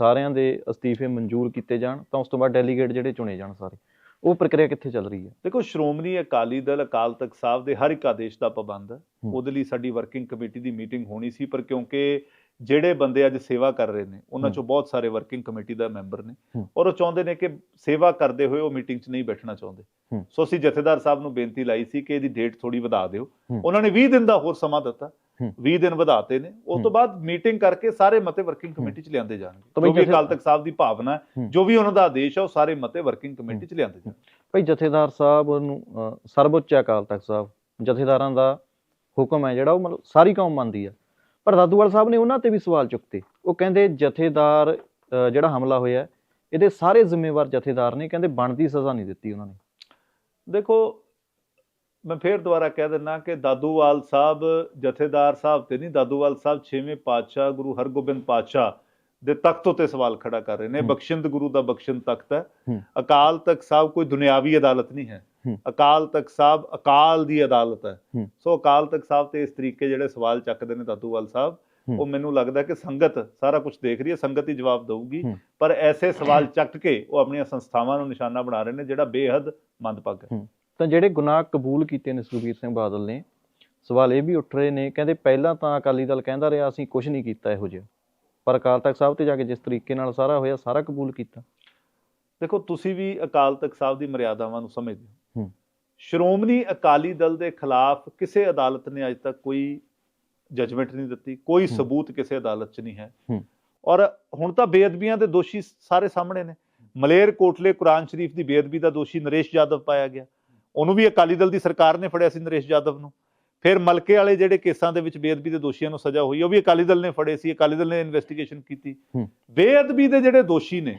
ਸਾਰਿਆਂ ਦੇ ਅਸਤੀਫੇ ਮਨਜ਼ੂਰ ਕੀਤੇ ਜਾਣ ਤਾਂ ਉਸ ਤੋਂ ਬਾਅਦ ਡੈਲੀਗੇਟ ਜਿਹੜੇ ਚੁਣੇ ਜਾਣ ਸਾਰੇ ਉਹ ਪ੍ਰਕਿਰਿਆ ਕਿੱਥੇ ਚੱਲ ਰਹੀ ਹੈ ਦੇਖੋ ਸ਼੍ਰੋਮਣੀ ਅਕਾਲੀ ਦਲ ਅਕਾਲ ਤਖਤ ਸਾਹਿਬ ਦੇ ਹਰ ਇੱਕ ਆਦੇਸ਼ ਦਾ ਪਾਬੰਦ ਹੂੰ। ਉਹਦੇ ਲਈ ਸਾਡੀ ਵਰਕਿੰਗ ਕਮੇਟੀ ਦੀ ਮੀਟਿੰਗ ਹੋਣੀ ਸੀ ਪਰ ਕਿਉਂਕਿ ਜਿਹੜੇ ਬੰਦੇ ਅੱਜ ਸੇਵਾ ਕਰ ਰਹੇ ਨੇ ਉਹਨਾਂ। ਚੋਂ ਬਹੁਤ ਸਾਰੇ ਵਰਕਿੰਗ ਕਮੇਟੀ ਦਾ ਮੈਂਬਰ ਨੇ। ਔਰ ਉਹ ਚਾਹੁੰਦੇ ਨੇ ਕਿ ਸੇਵਾ ਕਰਦੇ ਹੋਏ ਉਹ ਮੀਟਿੰਗ 'ਚ ਨਹੀਂ ਬੈਠਣਾ ਚਾਹੁੰਦੇ। ਸੋ ਅਸੀਂ ਜਥੇਦਾਰ ਸਾਹਿਬ ਨੂੰ ਬੇਨਤੀ ਲਾਈ ਸੀ ਕਿ ਇਹਦੀ ਡੇਟ ਥੋੜੀ ਵਧਾ ਦਿਓ। ਉਹਨਾਂ ਨੇ 20 ਦਿਨ ਦਾ ਹੋਰ ਸਮਾਂ ਦਿੱਤਾ ਹੂੰ। 20 ਦਿਨ ਵਧਾਤੇ ਨੇ ਉਸ ਤੋਂ। ਬਾਅਦ ਮੀਟਿੰਗ ਕਰਕੇ ਸਾਰੇ ਮਤੇ ਵਰਕਿੰਗ ਕਮੇਟੀ 'ਚ ਲਿਆਂਦੇ ਜਾਣਗੇ ਜੋ ਵੀ ਅਕਾਲ ਤਖਤ ਸਾਹਿਬ ਦੀ ਭਾਵਨਾ। ਜੋ ਵੀ ਉਹਨਾਂ ਦਾ ਆਦੇਸ਼ ਹੈ ਉਹ ਸਾਰੇ ਮਤੇ ਵਰਕਿੰਗ ਕਮੇਟੀ 'ਚ ਲਿਆਂਦੇ ਜਾਣਗੇ ਭਾਈ ਜਥੇਦਾਰ ਸਾਹਿਬ ਨੂੰ ਸਰਵਉੱਚ ਅਕਾਲ ਤਖਤ ਸਾਹਿਬ ਜਥੇਦਾਰਾਂ ਦਾ ਹੁਕਮ ਹੈ ਜਿਹੜਾ ਉਹ ਮਤਲਬ ਸਾਰੀ ਕੌਮ ਮੰਨਦੀ ਆ ਪਰ ਦਾਦੂਵਾਲ ਸਾਹਿਬ ਨੇ ਉਹਨਾਂ ਤੇ ਵੀ ਸਵਾਲ ਚੁੱਕਤੇ ਉਹ ਕਹਿੰਦੇ ਜਥੇਦਾਰ ਜਿਹੜਾ ਹਮਲਾ ਹੋਇਆ ਇਹਦੇ ਸਾਰੇ ਜ਼ਿੰਮੇਵਾਰ ਜਥੇਦਾਰ ਨੇ ਕਹਿੰਦੇ ਬਣਦੀ ਸਜ਼ਾ ਨਹੀਂ ਦਿੱਤੀ ਉਹਨਾਂ ਨੇ ਦੇਖੋ ਮੈਂ ਫੇਰ ਦੁਬਾਰਾ ਕਹਿ ਦਿੰਦਾ ਕਿ ਦਾਦੂਵਾਲ ਸਾਹਿਬ ਜਥੇਦਾਰ ਸਾਹਿਬ ਤੇ ਨਹੀਂ ਦਾਦੂਵਾਲ ਸਾਹਿਬ ਛੇਵੇਂ ਪਾਤਸ਼ਾਹ ਗੁਰੂ ਹਰਗੋਬਿੰਦ ਪਾਤਸ਼ਾਹ ਦੇ ਤਖਤ ਉਤੇ ਸਵਾਲ ਖੜਾ ਕਰ ਰਹੇ ਨੇ। ਬਖਸ਼ਿੰਦ ਗੁਰੂ ਦਾ ਬਖਸ਼ਿੰਦ ਤਖਤ ਹੈ। ਅਕਾਲ ਤਖਤ ਸਾਹਿਬ ਕੋਈ ਦੁਨਿਆਵੀ ਅਦਾਲਤ ਨਹੀਂ ਹੂੰ। ਅਕਾਲ ਤਖਤ ਸਾਹਿਬ ਅਕਾਲ ਦੀ ਅਦਾਲਤ ਹੈ। ਸੋ ਅਕਾਲ ਤਖਤ ਸਾਹਿਬ ਤੇ ਇਸ ਤਰੀਕੇ ਜਿਹੜੇ ਸਵਾਲ ਚੱਕਦੇ ਨੇ ਦਾਦੂਵਾਲ ਸਾਹਿਬ। ਉਹ ਮੈਨੂੰ ਲੱਗਦਾ ਕਿ ਸੰਗਤ ਸਾਰਾ ਕੁਝ ਦੇਖ ਰਹੀ ਹੈ ਸੰਗਤ ਹੀ ਜਵਾਬ ਦੇਊਗੀ। ਪਰ ਐਸੇ ਸਵਾਲ ਚੱਕ ਕੇ ਉਹ ਆਪਣੀਆਂ ਸੰਸਥਾਵਾਂ ਨੂੰ ਨਿਸ਼ਾਨਾ ਬਣਾ ਰਹੇ ਨੇ ਜਿਹੜਾ ਬੇਹੱਦ ਮੰਦਭਾਗਾ ਹੈ ਤਾਂ ਜਿਹੜੇ ਗੁਨਾਹ ਕਬੂਲ ਕੀਤੇ ਨੇ ਸੁਖਬੀਰ ਸਿੰਘ ਬਾਦਲ ਨੇ ਸਵਾਲ ਇਹ ਵੀ ਉੱਠ ਰਹੇ ਨੇ ਕਹਿੰਦੇ ਪਹਿਲਾਂ ਤਾਂ ਅਕਾਲੀ ਦਲ ਕਹਿੰਦਾ ਰਿਹਾ ਅਸੀਂ ਕੁਝ ਨਹੀਂ ਕੀਤਾ ਇਹੋ ਜਿਹਾ ਪਰ ਅਕਾਲ ਤਖਤ ਸਾਹਿਬ ਤੇ ਜਾ ਕੇ ਜਿਸ ਤਰੀਕੇ ਨਾਲ ਸਾਰਾ ਹੋਇਆ ਸਾਰਾ ਕਬੂਲ ਕੀਤਾ ਦੇਖੋ ਤੁਸੀਂ ਵੀ ਅਕਾਲ ਤਖਤ ਸਾਹਿਬ ਦੀ ਮਰਿਆਦਾਵਾਂ ਨੂੰ ਸਮਝਦੇ ਹੂੰ। ਸ਼੍ਰੋਮਣੀ ਅਕਾਲੀ ਦਲ ਦੇ ਖਿਲਾਫ ਕਿਸੇ ਅਦਾਲਤ ਨੇ ਅਜੇ ਤੱਕ ਕੋਈ ਜਜਮੈਂਟ ਨਹੀਂ ਦਿੱਤੀ ਕੋਈ। ਸਬੂਤ ਕਿਸੇ ਅਦਾਲਤ 'ਚ ਨਹੀਂ ਹੈ। ਔਰ ਹੁਣ ਤਾਂ ਬੇਅਦਬੀਆਂ ਦੇ ਦੋਸ਼ੀ ਸਾਰੇ ਸਾਹਮਣੇ ਨੇ ਮਲੇਰ ਕੋਟਲੇ ਕੁਰਾਨ ਸ਼ਰੀਫ ਦੀ ਬੇਅਦਬੀ ਦਾ ਦੋਸ਼ੀ ਨਰੇਸ਼ ਯਾਦਵ ਪਾਇਆ ਗਿਆ ਉਹਨੂੰ ਵੀ ਅਕਾਲੀ ਦਲ ਦੀ ਸਰਕਾਰ ਨੇ ਫੜਿਆ ਸੀ ਨਰੇਸ਼ ਯਾਦਵ ਨੂੰ ਫਿਰ ਮਲਕੇ ਵਾਲੇ ਜਿਹੜੇ ਕੇਸਾਂ ਦੇ ਵਿੱਚ ਬੇਅਦਬੀ ਦੇ ਦੋਸ਼ੀਆਂ ਨੂੰ ਸਜ਼ਾ ਹੋਈ ਉਹ ਵੀ ਅਕਾਲੀ ਦਲ ਨੇ ਫੜੇ ਸੀ ਅਕਾਲੀ ਦਲ ਨੇ ਇਨਵੈਸਟੀਗੇਸ਼ਨ ਕੀਤੀ। ਬੇਅਦਬੀ ਦੇ ਜਿਹੜੇ ਦੋਸ਼ੀ ਨੇ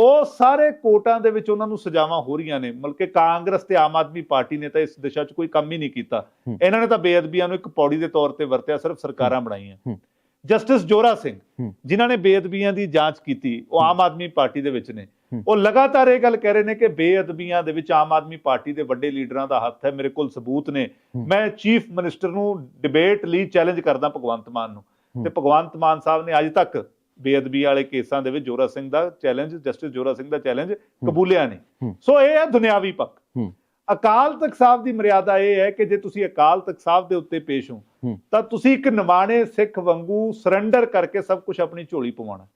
ਉਹ ਸਾਰੇ ਕੋਰਟਾਂ ਦੇ ਵਿੱਚ ਉਹਨਾਂ ਨੂੰ ਸਜ਼ਾਵਾਂ ਹੋ ਰਹੀਆਂ ਨੇ ਮਤਲਬ ਕਿ ਕਾਂਗਰਸ ਤੇ ਆਮ ਆਦਮੀ ਪਾਰਟੀ ਨੇ ਤਾਂ ਇਸ ਦਿਸ਼ਾ 'ਚ ਕੋਈ ਕੰਮ ਹੀ ਨਹੀਂ ਕੀਤਾ। ਇਹਨਾਂ ਨੇ ਤਾਂ ਬੇਅਦਬੀਆਂ ਨੂੰ ਇੱਕ ਪੌੜੀ ਦੇ ਤੌਰ ਤੇ ਵਰਤਿਆ ਸਿਰਫ ਸਰਕਾਰਾਂ ਬਣਾਈਆਂ। ਜਸਟਿਸ ਜੋਰਾ ਸਿੰਘ। ਜਿਨ੍ਹਾਂ ਨੇ ਬੇਅਦਬੀਆਂ ਦੀ ਜਾਂਚ ਕੀਤੀ ਉਹ ਆਮ ਆਦਮੀ ਪਾਰਟੀ ਦੇ ਵਿੱਚ ਨੇ। ਉਹ ਲਗਾਤਾਰ ਇਹ ਗੱਲ ਕਹਿ ਰਹੇ ਨੇ ਕਿ ਬੇਅਦਬੀਆਂ ਦੇ ਵਿੱਚ ਆਮ ਆਦਮੀ ਪਾਰਟੀ ਦੇ ਵੱਡੇ ਲੀਡਰਾਂ ਦਾ ਹੱਥ ਹੈ ਮੇਰੇ ਕੋਲ ਸਬੂਤ ਨੇ। ਮੈਂ ਚੀਫ ਮਿਨਿਸਟਰ ਨੂੰ ਡਿਬੇਟ ਲਈ ਚੈਲੰਜ ਕਰਦਾ ਭਗਵੰਤ ਮਾਨ ਨੂੰ। ਤੇ ਭਗਵੰਤ ਮਾਨ ਸਾਹਿਬ ਨੇ ਅੱਜ ਤੱਕ ਬੇਅਦਬੀ ਵਾਲੇ ਕੇਸਾਂ ਦੇ ਵਿੱਚ ਜੋਰਾ ਸਿੰਘ ਦਾ ਚੈਲੰਜ ਜਸਟਿਸ ਜੋਰਾ ਸਿੰਘ ਦਾ ਚੈਲੰਜ ਕਬੂਲਿਆ ਨਹੀਂ। ਸੋ ਇਹ ਹੈ ਦੁਨਿਆਵੀ ਪੱਖ। ਅਕਾਲ ਤਖਤ ਸਾਹਿਬ ਦੀ ਮਰਿਆਦਾ ਇਹ ਹੈ ਕਿ ਜੇ ਤੁਸੀਂ ਅਕਾਲ ਤਖਤ ਸਾਹਿਬ ਦੇ ਉੱਤੇ ਪੇਸ਼ ਹੋ। ਤਾਂ ਤੁਸੀਂ ਇੱਕ ਨਿਮਾਣੇ ਸਿੱਖ ਵਾਂਗੂ ਸਰੈਂਡਰ ਕਰਕੇ ਸਭ ਕੁਝ ਆਪਣੀ ਝੋਲੀ ਪਵਾਉਣਾ।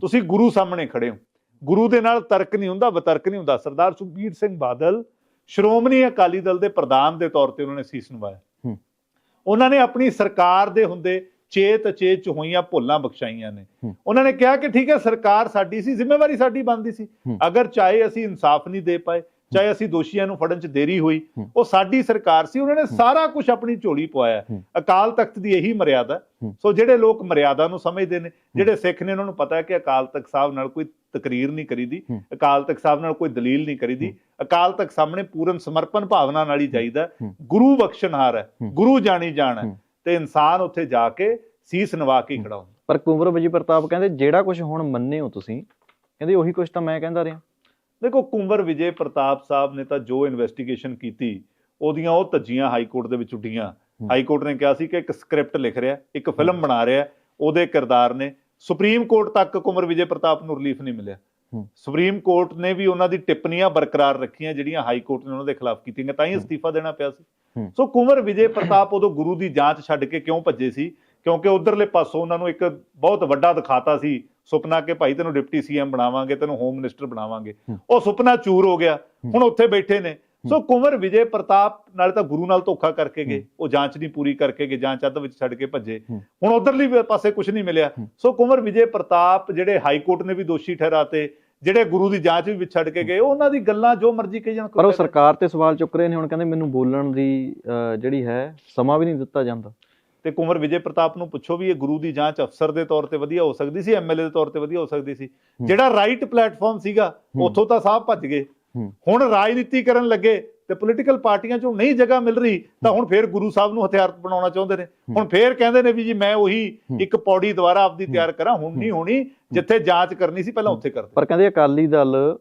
ਤੁਸੀਂ ਗੁਰੂ ਸਾਹਮਣੇ ਖੜੇ ਹੋ ਗੁਰੂ ਦੇ ਨਾਲ ਤਰਕ ਨਹੀਂ ਹੁੰਦਾ ਵਿਤਰਕ ਨਹੀਂ ਹੁੰਦਾ ਸਰਦਾਰ ਸੁਖਬੀਰ ਸਿੰਘ ਬਾਦਲ ਸ਼੍ਰੋਮਣੀ ਅਕਾਲੀ ਦਲ ਦੇ ਪ੍ਰਧਾਨ ਦੇ ਤੌਰ ਤੇ ਉਹਨਾਂ ਨੇ ਸੀਸ ਨਿਵਾਇਆ। ਉਹਨਾਂ ਨੇ ਆਪਣੀ ਸਰਕਾਰ ਦੇ ਹੁੰਦੇ ਚੇਤ ਅਚੇਤ ਚ ਹੋਈਆਂ ਭੁੱਲਾਂ ਬਖਸ਼ਾਈਆਂ ਨੇ। ਉਹਨਾਂ ਨੇ ਕਿਹਾ ਕਿ ਠੀਕ ਹੈ ਸਰਕਾਰ ਸਾਡੀ ਸੀ ਜ਼ਿੰਮੇਵਾਰੀ ਸਾਡੀ ਬਣਦੀ ਸੀ। ਅਗਰ ਚਾਹੇ ਅਸੀਂ ਇਨਸਾਫ ਨਹੀਂ ਦੇ ਪਾਏ ਚਾਹੇ ਅਸੀਂ ਦੋਸ਼ੀਆਂ ਨੂੰ ਫੜਨ 'ਚ ਦੇਰੀ ਹੋਈ। ਉਹ ਸਾਡੀ ਸਰਕਾਰ ਸੀ ਉਹਨਾਂ ਨੇ ਸਾਰਾ ਕੁਝ ਆਪਣੀ ਝੋਲੀ ਪਵਾਇਆ। ਅਕਾਲ ਤਖਤ ਦੀ ਇਹੀ ਮਰਿਆਦਾ। ਸੋ ਜਿਹੜੇ ਲੋਕ ਮਰਿਆਦਾ ਨੂੰ ਸਮਝਦੇ ਨੇ ਜਿਹੜੇ ਸਿੱਖ ਨੇ ਉਹਨਾਂ ਨੂੰ ਪਤਾ ਹੈ ਕਿ ਅਕਾਲ ਤਖਤ ਸਾਹਿਬ ਨਾਲ ਕੋਈ ਤਕਰੀਰ ਨਹੀਂ ਕਰੀਦੀ। ਅਕਾਲ ਤਖਤ ਸਾਹਿਬ ਨਾਲ ਕੋਈ ਦਲੀਲ ਨਹੀਂ ਕਰੀਦੀ ਅਕਾਲ ਤਖਤ ਸਾਹਮਣੇ ਪੂਰਨ ਸਮਰਪਣ ਭਾਵਨਾ ਨਾਲ ਹੀ ਜਾਈਦਾ। ਗੁਰੂ ਬਖਸ਼ਣਹਾਰ ਹੈ। ਗੁਰੂ ਜਾਣੀ ਜਾਣ ਹੂੰ। ਤੇ ਇਨਸਾਨ ਉੱਥੇ ਜਾ ਕੇ ਸੀਸ ਨਵਾ ਕੇ ਖੜਾ ਹੁੰਦਾ ਪਰ ਕੁੰਵਰ ਵਿਜੇ ਪ੍ਰਤਾਪ ਕਹਿੰਦੇ ਜਿਹੜਾ ਕੁਝ ਹੁਣ ਮੰਨੇ ਹੋ ਤੁਸੀਂ ਕਹਿੰਦੇ ਉਹੀ ਕੁਝ ਤਾਂ ਮੈਂ ਕਹਿੰਦਾ ਰਿਹਾ ਦੇਖੋ ਕੁੰਵਰ ਵਿਜੇ ਪ੍ਰਤਾਪ ਸਾਹਿਬ ਨੇ ਤਾਂ ਜੋ ਇਨਵੈਸਟੀਗੇਸ਼ਨ ਕੀਤੀ ਉਹਦੀਆਂ ਉਹ ਧੱਜੀਆਂ ਹਾਈ ਕੋਰਟ ਦੇ ਵਿੱਚ ਉੱਡੀਆਂ। ਹਾਈ ਕੋਰਟ ਨੇ ਕਿਹਾ ਸੀ ਕਿ ਇੱਕ ਸਕ੍ਰਿਪਟ ਲਿਖ ਰਿਹਾ ਇੱਕ ਫਿਲਮ ਬਣਾ ਰਿਹਾ ਉਹਦੇ ਕਿਰਦਾਰ ਨੇ ਸੁਪਰੀਮ ਕੋਰਟ ਤੱਕ ਕੁੰਵਰ ਵਿਜੇ ਪ੍ਰਤਾਪ ਨੂੰ ਰਿਲੀਫ ਨਹੀਂ ਮਿਲਿਆ। ਸੁਪਰੀਮ ਕੋਰਟ ਨੇ ਵੀ ਉਹਨਾਂ ਦੀ ਟਿੱਪਣੀਆਂ ਬਰਕਰਾਰ ਰੱਖੀਆਂ ਜਿਹੜੀਆਂ ਹਾਈ ਕੋਰਟ ਨੇ ਉਹਨਾਂ ਦੇ ਖਿਲਾਫ ਕੀਤੀਆਂ ਤਾਂ ਹੀ ਅਸਤੀਫਾ ਦੇਣਾ ਪਿਆ ਸੀ। ਸੋ ਕੁੰਵਰ ਵਿਜੇ ਪ੍ਰਤਾਪ ਉਦੋਂ ਗੁਰੂ ਦੀ ਜਾਂਚ ਛੱਡ ਕੇ ਕਿਉਂ ਭੱਜੇ ਸੀ? ਕਿਉਂਕਿ ਉਧਰਲੇ ਪਾਸੋਂ ਉਹਨਾਂ ਨੂੰ ਇੱਕ ਬਹੁਤ ਵੱਡਾ ਦਿਖਾਤਾ ਸੀ ਸੁਪਨਾ ਕਿ ਭਾਈ ਤੈਨੂੰ ਡਿਪਟੀ ਸੀਐਮ ਬਣਾਵਾਂਗੇ ਤੈਨੂੰ ਹੋਮ ਮਿਨਿਸਟਰ ਬਣਾਵਾਂਗੇ। ਉਹ ਸੁਪਨਾ ਚੂਰ ਹੋ ਗਿਆ। ਹੁਣ ਉੱਥੇ ਬੈਠੇ ਨੇ। ਸੋ ਕੁੰਵਰ ਵਿਜੇ ਪ੍ਰਤਾਪ ਨਾਲ ਤਾਂ ਗੁਰੂ ਨਾਲ ਧੋਖਾ ਕਰਕੇ ਗਏ। ਉਹ ਜਾਂਚ ਨਹੀਂ ਪੂਰੀ ਕਰਕੇ ਗਏ ਜਾਂਚ ਅੱਧ ਵਿੱਚ ਛੱਡ ਕੇ ਭੱਜੇ। ਹੁਣ ਉਧਰਲੀ ਪਾਸੇ ਕੁਝ ਨਹੀਂ ਮਿਲਿਆ। ਸੋ ਕੁੰਵਰ ਵਿਜੇ ਪ੍ਰਤਾਪ ਜਿਹੜੇ ਹਾਈ ਕੋਰਟ ਨੇ ਵੀ ਦੋਸ਼ੀ ਠਹਿਰਾਤੇ ਜਿਹੜੇ ਗੁਰੂ ਦੀ ਜਾਂਚ ਵੀ ਵਿੱਚ ਛੱਡ ਕੇ ਗਏ ਉਹਨਾਂ ਦੀ ਗੱਲਾਂ ਜੋ ਮਰਜ਼ੀ ਕਹੀ ਜਾਣ ਪਰ ਉਹ ਸਰਕਾਰ ਤੇ ਸਵਾਲ ਚੁੱਕ ਰਹੇ ਨੇ ਹੁਣ ਕਹਿੰਦੇ ਮੈਨੂੰ ਬੋਲਣ ਦੀ ਜਿਹੜੀ ਹੈ ਸਮਾਂ ਵੀ ਨਹੀਂ ਦਿੱਤਾ ਜਾਂਦਾ। ਤੇ ਕੁੰਵਰ ਵਿਜੇ ਪ੍ਰਤਾਪ ਨੂੰ ਪੁੱਛੋ ਵੀ ਇਹ ਗੁਰੂ ਦੀ ਜਾਂਚ ਅਫਸਰ ਦੇ ਤੌਰ ਤੇ ਵਧੀਆ ਹੋ ਸਕਦੀ ਸੀ ਐਮਐਲਏ ਦੇ ਤੌਰ ਤੇ ਵਧੀਆ ਹੋ ਸਕਦੀ ਸੀ? ਜਿਹੜਾ ਰਾਈਟ ਪਲੇਟਫਾਰਮ ਸੀਗਾ। ਉੱਥੋਂ ਤਾਂ ਸਾਹਿਬ ਭੱਜ ਗਏ। ਹੁਣ ਰਾਜਨੀਤੀ ਕਰਨ ਲੱਗੇ ਤੇ ਪੋਲੀਟੀਕਲ ਪਾਰਟੀਆਂ ਚੋਂ ਨਹੀਂ ਜਗ੍ਹਾ ਮਿਲ ਰਹੀ ਤਾਂ ਹੁਣ ਫੇਰ ਗੁਰੂ ਸਾਹਿਬ ਨੂੰ ਹਥਿਆਰ ਬਣਾਉਣਾ ਚਾਹੁੰਦੇ ਨੇ। ਹੁਣ ਫੇਰ ਕਹਿੰਦੇ ਨੇ ਵੀ ਜੀ ਮੈਂ ਉਹੀ। ਇੱਕ ਪੌੜੀ ਦੁਬਾਰਾ ਆਪਦੀ ਤਿਆਰ ਕਰਾਂ ਹੁਣ ਨਹੀਂ ਹੋਣੀ ਜਿੱਥੇ ਜਾਂਚ ਕਰਨੀ ਸੀ ਪਹਿਲਾਂ ਉੱਥੇ ਕਰਦੇ ਪਰ ਕਹਿੰਦੇ ਅਕਾਲੀ ਦਲ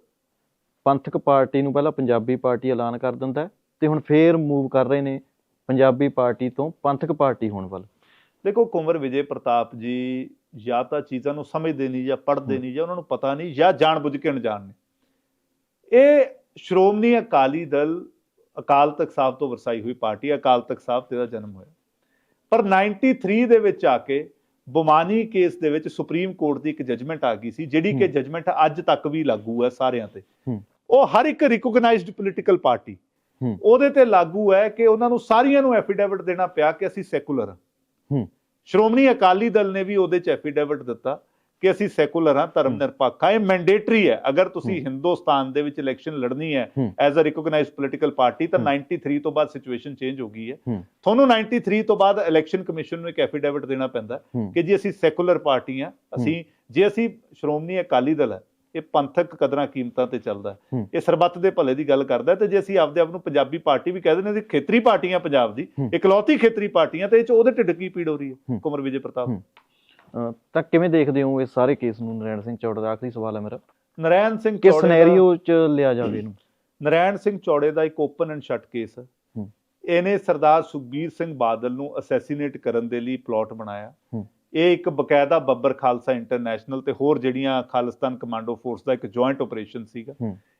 ਪੰਥਕ ਪਾਰਟੀ ਨੂੰ ਪਹਿਲਾਂ ਪੰਜਾਬੀ ਪਾਰਟੀ ਐਲਾਨ ਕਰ ਦਿੰਦਾ ਤੇ ਹੁਣ ਫੇਰ ਮੂਵ ਕਰ ਰਹੇ ਨੇ ਪੰਜਾਬੀ ਪਾਰਟੀ ਤੋਂ ਪੰਥਕ ਪਾਰਟੀ ਹੋਣ ਵੱਲ। ਦੇਖੋ ਕੁੰਵਰ ਵਿਜੇ ਪ੍ਰਤਾਪ ਜੀ ਜਾਂ ਤਾਂ ਚੀਜ਼ਾਂ ਨੂੰ ਸਮਝਦੇ ਨਹੀਂ ਜਾਂ ਪੜ੍ਹਦੇ ਨਹੀਂ ਜਾਂ ਉਹਨਾਂ ਨੂੰ ਪਤਾ ਨਹੀਂ ਜਾਂ ਜਾਣਬੁੱਝ ਕੇ ਅਣਜਾਣ ਨੇ। ਇਹ ਸ਼੍ਰੋਮਣੀ ਅਕਾਲੀ ਦਲ ਅਕਾਲ ਤਖਤ ਸਾਹਿਬ ਤੋਂ ਵਰਸਾਈ ਹੋਈ ਪਾਰਟੀ। ਅਕਾਲ ਤਖਤ ਸਾਹਿਬ ਤੇ ਦਾ ਜਨਮ ਹੋਇਆ ਪਰ 93 ਦੇ ਵਿੱਚ ਆ ਕੇ ਬੁਮਾਨੀ ਕੇਸ ਦੇ ਵਿੱਚ ਸੁਪਰੀਮ ਕੋਰਟ ਦੀ ਇੱਕ ਜਜਮੈਂਟ ਆ ਗਈ ਸੀ ਜਿਹੜੀ ਕਿ। ਜਜਮੈਂਟ ਅੱਜ ਤੱਕ ਵੀ ਲਾਗੂ ਹੈ ਸਾਰਿਆਂ ਤੇ। ਉਹ ਹਰ ਇੱਕ ਰਿਕੋਗਨਾਈਜ਼ਡ ਪੋਲੀਟੀਕਲ ਪਾਰਟੀ। ਉਹਦੇ ਤੇ ਲਾਗੂ ਹੈ ਕਿ ਉਹਨਾਂ ਨੂੰ ਸਾਰੀਆਂ ਨੂੰ ਐਫੀਡੇਵਿਟ ਦੇਣਾ ਪਿਆ ਕਿ ਅਸੀਂ ਸੈਕੂਲਰ ਹੂੰ। ਸ਼੍ਰੋਮਣੀ ਅਕਾਲੀ ਦਲ ਨੇ ਵੀ ਉਹਦੇ ਚ ਐਫੀਡੇਵਿਟ ਦਿੱਤਾ ਕਿ ਅਸੀਂ ਸੈਕੂਲਰ ਹਾਂ ਧਰਮ। ਨਿਰਪੱਖ ਹਾਂ ਇਹ ਮੈਂਡੇਟਰੀ ਹੈ ਅਗਰ ਤੁਸੀਂ। ਹਿੰਦੁਸਤਾਨ ਦੇ ਵਿੱਚ ਇਲੈਕਸ਼ਨ ਲੜਨੀ ਹੈ। As a recognized political party ਤਾਂ ਹੂੰ। 93 ਤੋਂ ਬਾਅਦ ਸਿਚੁਏਸ਼ਨ ਚੇਂਜ ਹੋ ਗਈ ਹੈ। ਤੁਹਾਨੂੰ 93 ਤੋਂ ਬਾਅਦ ਇਲੈਕਸ਼ਨ ਕਮਿਸ਼ਨ ਨੂੰ ਇੱਕ ਐਫੀਡੇਵਿਟ ਦੇਣਾ ਪੈਂਦਾ। ਕਿ ਜੀ ਅਸੀਂ ਸੈਕੂਲਰ ਪਾਰਟੀ ਹਾਂ ਅਸੀਂ ਜੇ ਅਸੀਂ ਸ਼੍ਰੋਮਣੀ ਅਕਾਲੀ ਦਲ ਹੈ ਇਹ ਪੰਥਕ ਕਦਰਾਂ ਕੀਮਤਾਂ ਤੇ ਚੱਲਦਾ। ਇਹ ਸਰਬੱਤ ਦੇ ਭਲੇ ਦੀ ਗੱਲ ਕਰਦਾ ਤੇ ਜੇ ਅਸੀਂ ਆਪਦੇ ਆਪ ਨੂੰ ਪੰਜਾਬੀ ਪਾਰਟੀ ਵੀ ਕਹਿੰਦੇ ਨੇ ਅਸੀਂ ਖੇਤਰੀ ਪਾਰਟੀਆਂ ਪੰਜਾਬ ਦੀ। ਇਕਲੌਤੀ ਖੇਤਰੀ ਪਾਰਟੀਆਂ ਤੇ ਇਹ ਚ ਉਹਦੇ ਢਿੱਡ ਕੀ ਪੀੜ ਹੋ ਰਹੀ ਹੈ। ਕੁਮਰ ਵਿਜੇ ਪ੍ਰਤਾਪ ਤਾਂ ਕਿਵੇਂ ਦੇਖਦੇ ਹੋ ਇਸ ਸਾਰੇ ਕੇਸ ਨੂੰ ਨਰੈਣ ਸਿੰਘ ਚੌੜ ਦਾ ਆਖਰੀ ਸਵਾਲ ਹੈ ਮੇਰਾ ਨਰੈਣ ਸਿੰਘ ਕਿਸ ਸਿਨੈਰੀਓ 'ਚ ਲਿਆ ਜਾਵੇ ਇਹਨੂੰ ਨਰੈਣ ਸਿੰਘ ਚੌੜੇ ਦਾ ਇੱਕ ਓਪਨ ਐਂਡ ਸ਼ਟ ਕੇਸ ਹੈ। ਇਹਨੇ ਸਰਦਾਰ ਸੁਖਬੀਰ ਸਿੰਘ ਬਾਦਲ ਨੂੰ ਅਸੈਸੀਨੇਟ ਕਰਨ ਦੇ ਲਈ ਪਲਾਟ ਬਣਾਇਆ। ਇਹ ਇੱਕ ਬਕਾਇਦਾ ਬੱਬਰ ਖਾਲਸਾ ਇੰਟਰਨੈਸ਼ਨਲ ਤੇ ਹੋਰ ਜਿਹੜੀਆਂ ਖਾਲਿਸਤਾਨ ਕਮਾਂਡੋ ਫੋਰਸ ਦਾ ਇੱਕ ਜੁਆਇੰਟ ਆਪਰੇਸ਼ਨ ਸੀਗਾ।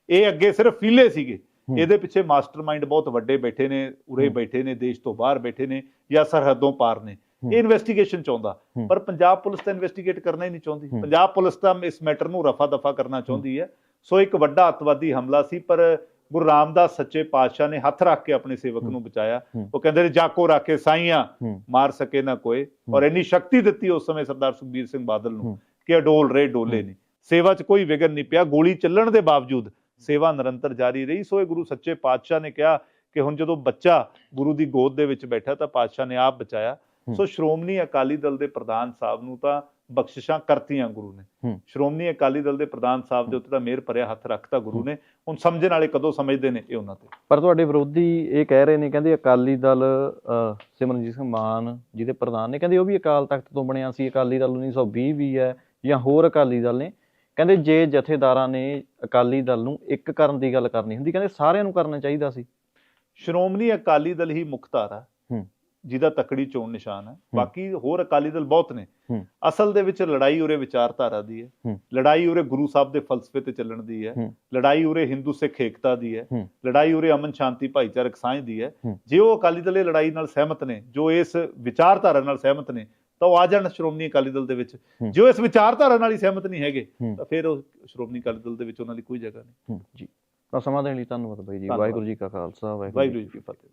ਇਹ ਅੱਗੇ ਸਿਰਫ ਫੀਲੇ ਸੀਗੇ। ਇਹਦੇ ਪਿੱਛੇ ਮਾਸਟਰਮਾਈਂਡ ਬਹੁਤ ਵੱਡੇ ਬੈਠੇ ਨੇ ਉਰੇ। ਬੈਠੇ ਨੇ ਦੇਸ਼ ਤੋਂ ਬਾਹਰ ਬੈਠੇ ਨੇ ਜਾਂ ਸਰਹੱਦੋਂ ਪਾਰ ਨੇ। ਇਹ ਇਨਵੈਸਟੀਗੇਸ਼ਨ ਚਾਹੁੰਦਾ। ਪਰ ਪੰਜਾਬ ਪੁਲਿਸ ਤਾਂ ਇਨਵੈਸਟੀਗੇਟ ਕਰਨਾ ਹੀ ਨਹੀਂ ਚਾਹੁੰਦੀ। ਪੰਜਾਬ ਪੁਲਿਸ ਤਾਂ ਇਸ ਮੈਟਰ ਨੂੰ ਰਫਾ ਦਫਾ ਕਰਨਾ ਚਾਹੁੰਦੀ ਹੈ ਸੋ ਇੱਕ ਵੱਡਾ ਅੱਤਵਾਦੀ ਹਮਲਾ ਸੀ ਪਰ ਗੁਰੂ ਰਾਮਦਾਸ ਸੱਚੇ ਪਾਤਸ਼ਾਹ ਨੇ ਹੱਥ ਰੱਖ ਕੇ ਆਪਣੇ ਸੇਵਕ। ਨੂੰ ਬਚਾਇਆ। ਉਹ ਕਹਿੰਦੇ ਨੇ ਜਾਕੋ ਰੱਖੇ ਸਾਈਆਂ। ਮਾਰ ਸਕੇ ਨਾ ਕੋਏ ਔਰ ਇੰਨੀ ਸ਼ਕਤੀ ਦਿੱਤੀ ਉਸ ਸਮੇਂ ਸਰਦਾਰ ਸੁਖਬੀਰ ਸਿੰਘ ਬਾਦਲ ਨੂੰ। ਕਿ ਅਡੋਲ ਰਹੇ ਡੋਲੇ। ਨਹੀਂ ਸੇਵਾ 'ਚ ਕੋਈ ਵਿਗਨ ਨਹੀਂ ਪਿਆ ਗੋਲੀ ਚੱਲਣ ਦੇ ਬਾਵਜੂਦ ਸੇਵਾ ਨਿਰੰਤਰ ਜਾਰੀ ਰਹੀ ਸੋ ਇਹ ਗੁਰੂ ਸੱਚੇ ਪਾਤਸ਼ਾਹ ਨੇ ਕਿਹਾ ਕਿ ਹੁਣ ਜਦੋਂ ਬੱਚਾ ਗੁਰੂ ਦੀ ਗੋਦ ਦੇ ਵਿੱਚ ਬੈਠਾ ਤਾਂ ਪਾਤਸ਼ਾਹ ਨੇ ਆਪ ਬਚਾਇਆ। ਸੋ ਸ਼੍ਰੋਮਣੀ ਅਕਾਲੀ ਦਲ ਦੇ ਪ੍ਰਧਾਨ ਸਾਹਿਬ ਨੂੰ ਤਾਂ ਬਖਸ਼ਿਸ਼ਾਂ ਕਰਤੀਆਂ ਗੁਰੂ ਨੇ। ਸ਼੍ਰੋਮਣੀ ਅਕਾਲੀ ਦਲ ਦੇ ਪ੍ਰਧਾਨ ਸਾਹਿਬ ਦੇ ਉੱਤੇ ਤਾਂ ਮਿਹਰ ਭਰਿਆ ਹੱਥ ਰੱਖਤਾ ਗੁਰੂ ਨੇ। ਹੁਣ ਸਮਝਣ ਵਾਲੇ ਕਦੋਂ ਸਮਝਦੇ ਨੇ ਇਹ ਉਹਨਾਂ ਤੇ? ਪਰ ਤੁਹਾਡੇ ਵਿਰੋਧੀ ਇਹ ਕਹਿ ਰਹੇ ਨੇ ਕਹਿੰਦੇ ਅਕਾਲੀ ਦਲ ਸਿਮਰਨਜੀਤ ਸਿੰਘ ਮਾਨ ਜਿਹਦੇ ਪ੍ਰਧਾਨ ਨੇ ਕਹਿੰਦੇ ਉਹ ਵੀ ਅਕਾਲ ਤਖਤ ਤੋਂ ਬਣਿਆ ਸੀ ਅਕਾਲੀ ਦਲ 1920 ਵੀ ਹੈ ਜਾਂ ਹੋਰ ਅਕਾਲੀ ਦਲ ਨੇ। ਕਹਿੰਦੇ ਜੇ ਜਥੇਦਾਰਾਂ ਨੇ ਅਕਾਲੀ ਦਲ ਨੂੰ ਇੱਕ ਕਰਨ ਦੀ ਗੱਲ ਕਰਨੀ ਹੁੰਦੀ ਕਹਿੰਦੇ ਸਾਰਿਆਂ ਨੂੰ ਕਰਨਾ ਚਾਹੀਦਾ ਸੀ। ਸ਼੍ਰੋਮਣੀ ਅਕਾਲੀ ਦਲ ਹੀ ਮੁੱਖ ਧਾਰਾ। ਹੂੰ। ਜਿਹਦਾ ਤਕੜੀ ਚੋਣ ਨਿਸ਼ਾਨ ਹੈ ਬਾਕੀ ਹੋਰ ਅਕਾਲੀ ਦਲ ਬਹੁਤ ਨੇ। ਅਸਲ ਦੇ ਵਿੱਚ ਲੜਾਈ ਉਰੇ ਵਿਚਾਰਧਾਰਾ ਦੀ ਹੈ। ਲੜਾਈ ਉਰੇ ਗੁਰੂ ਸਾਹਿਬ ਦੇ ਫਲਸਫੇ ਤੇ ਚੱਲਣ ਦੀ ਹੈ। ਲੜਾਈ ਉਰੇ ਹਿੰਦੂ ਸਿੱਖ ਏਕਤਾ ਦੀ ਹੈ। ਲੜਾਈ ਉਰੇ ਅਮਨ ਸ਼ਾਂਤੀ ਭਾਈਚਾਰਕ ਸਾਂਝ ਦੀ ਹੈ। ਜੇ ਉਹ ਅਕਾਲੀ ਦਲ ਇਹ ਲੜਾਈ ਨਾਲ ਸਹਿਮਤ ਨੇ ਜੋ ਇਸ ਵਿਚਾਰਧਾਰਾ ਨਾਲ ਸਹਿਮਤ ਨੇ ਤਾਂ ਉਹ ਆ ਜਾਣ ਸ਼੍ਰੋਮਣੀ ਅਕਾਲੀ ਦਲ ਦੇ ਵਿੱਚ। ਜੇ ਇਸ ਵਿਚਾਰਧਾਰਾ ਨਾਲ ਹੀ ਸਹਿਮਤ ਨਹੀਂ ਹੈਗੇ। ਤਾਂ ਫਿਰ ਉਹ ਸ਼੍ਰੋਮਣੀ ਅਕਾਲੀ ਦਲ ਦੇ ਵਿੱਚ ਉਹਨਾਂ ਲਈ ਕੋਈ ਜਗ੍ਹਾ ਨਹੀਂ ਜੀ ਤਾਂ ਸਮਾਂ ਦੇਣ ਲਈ ਧੰਨਵਾਦ ਬਾਈ ਜੀ। ਵਾਹਿਗੁਰੂ ਜੀ ਕਾ ਖਾਲਸਾ ਵਾਹਿਗੁਰੂ ਜੀ ਕੀ ਫਤਿਹ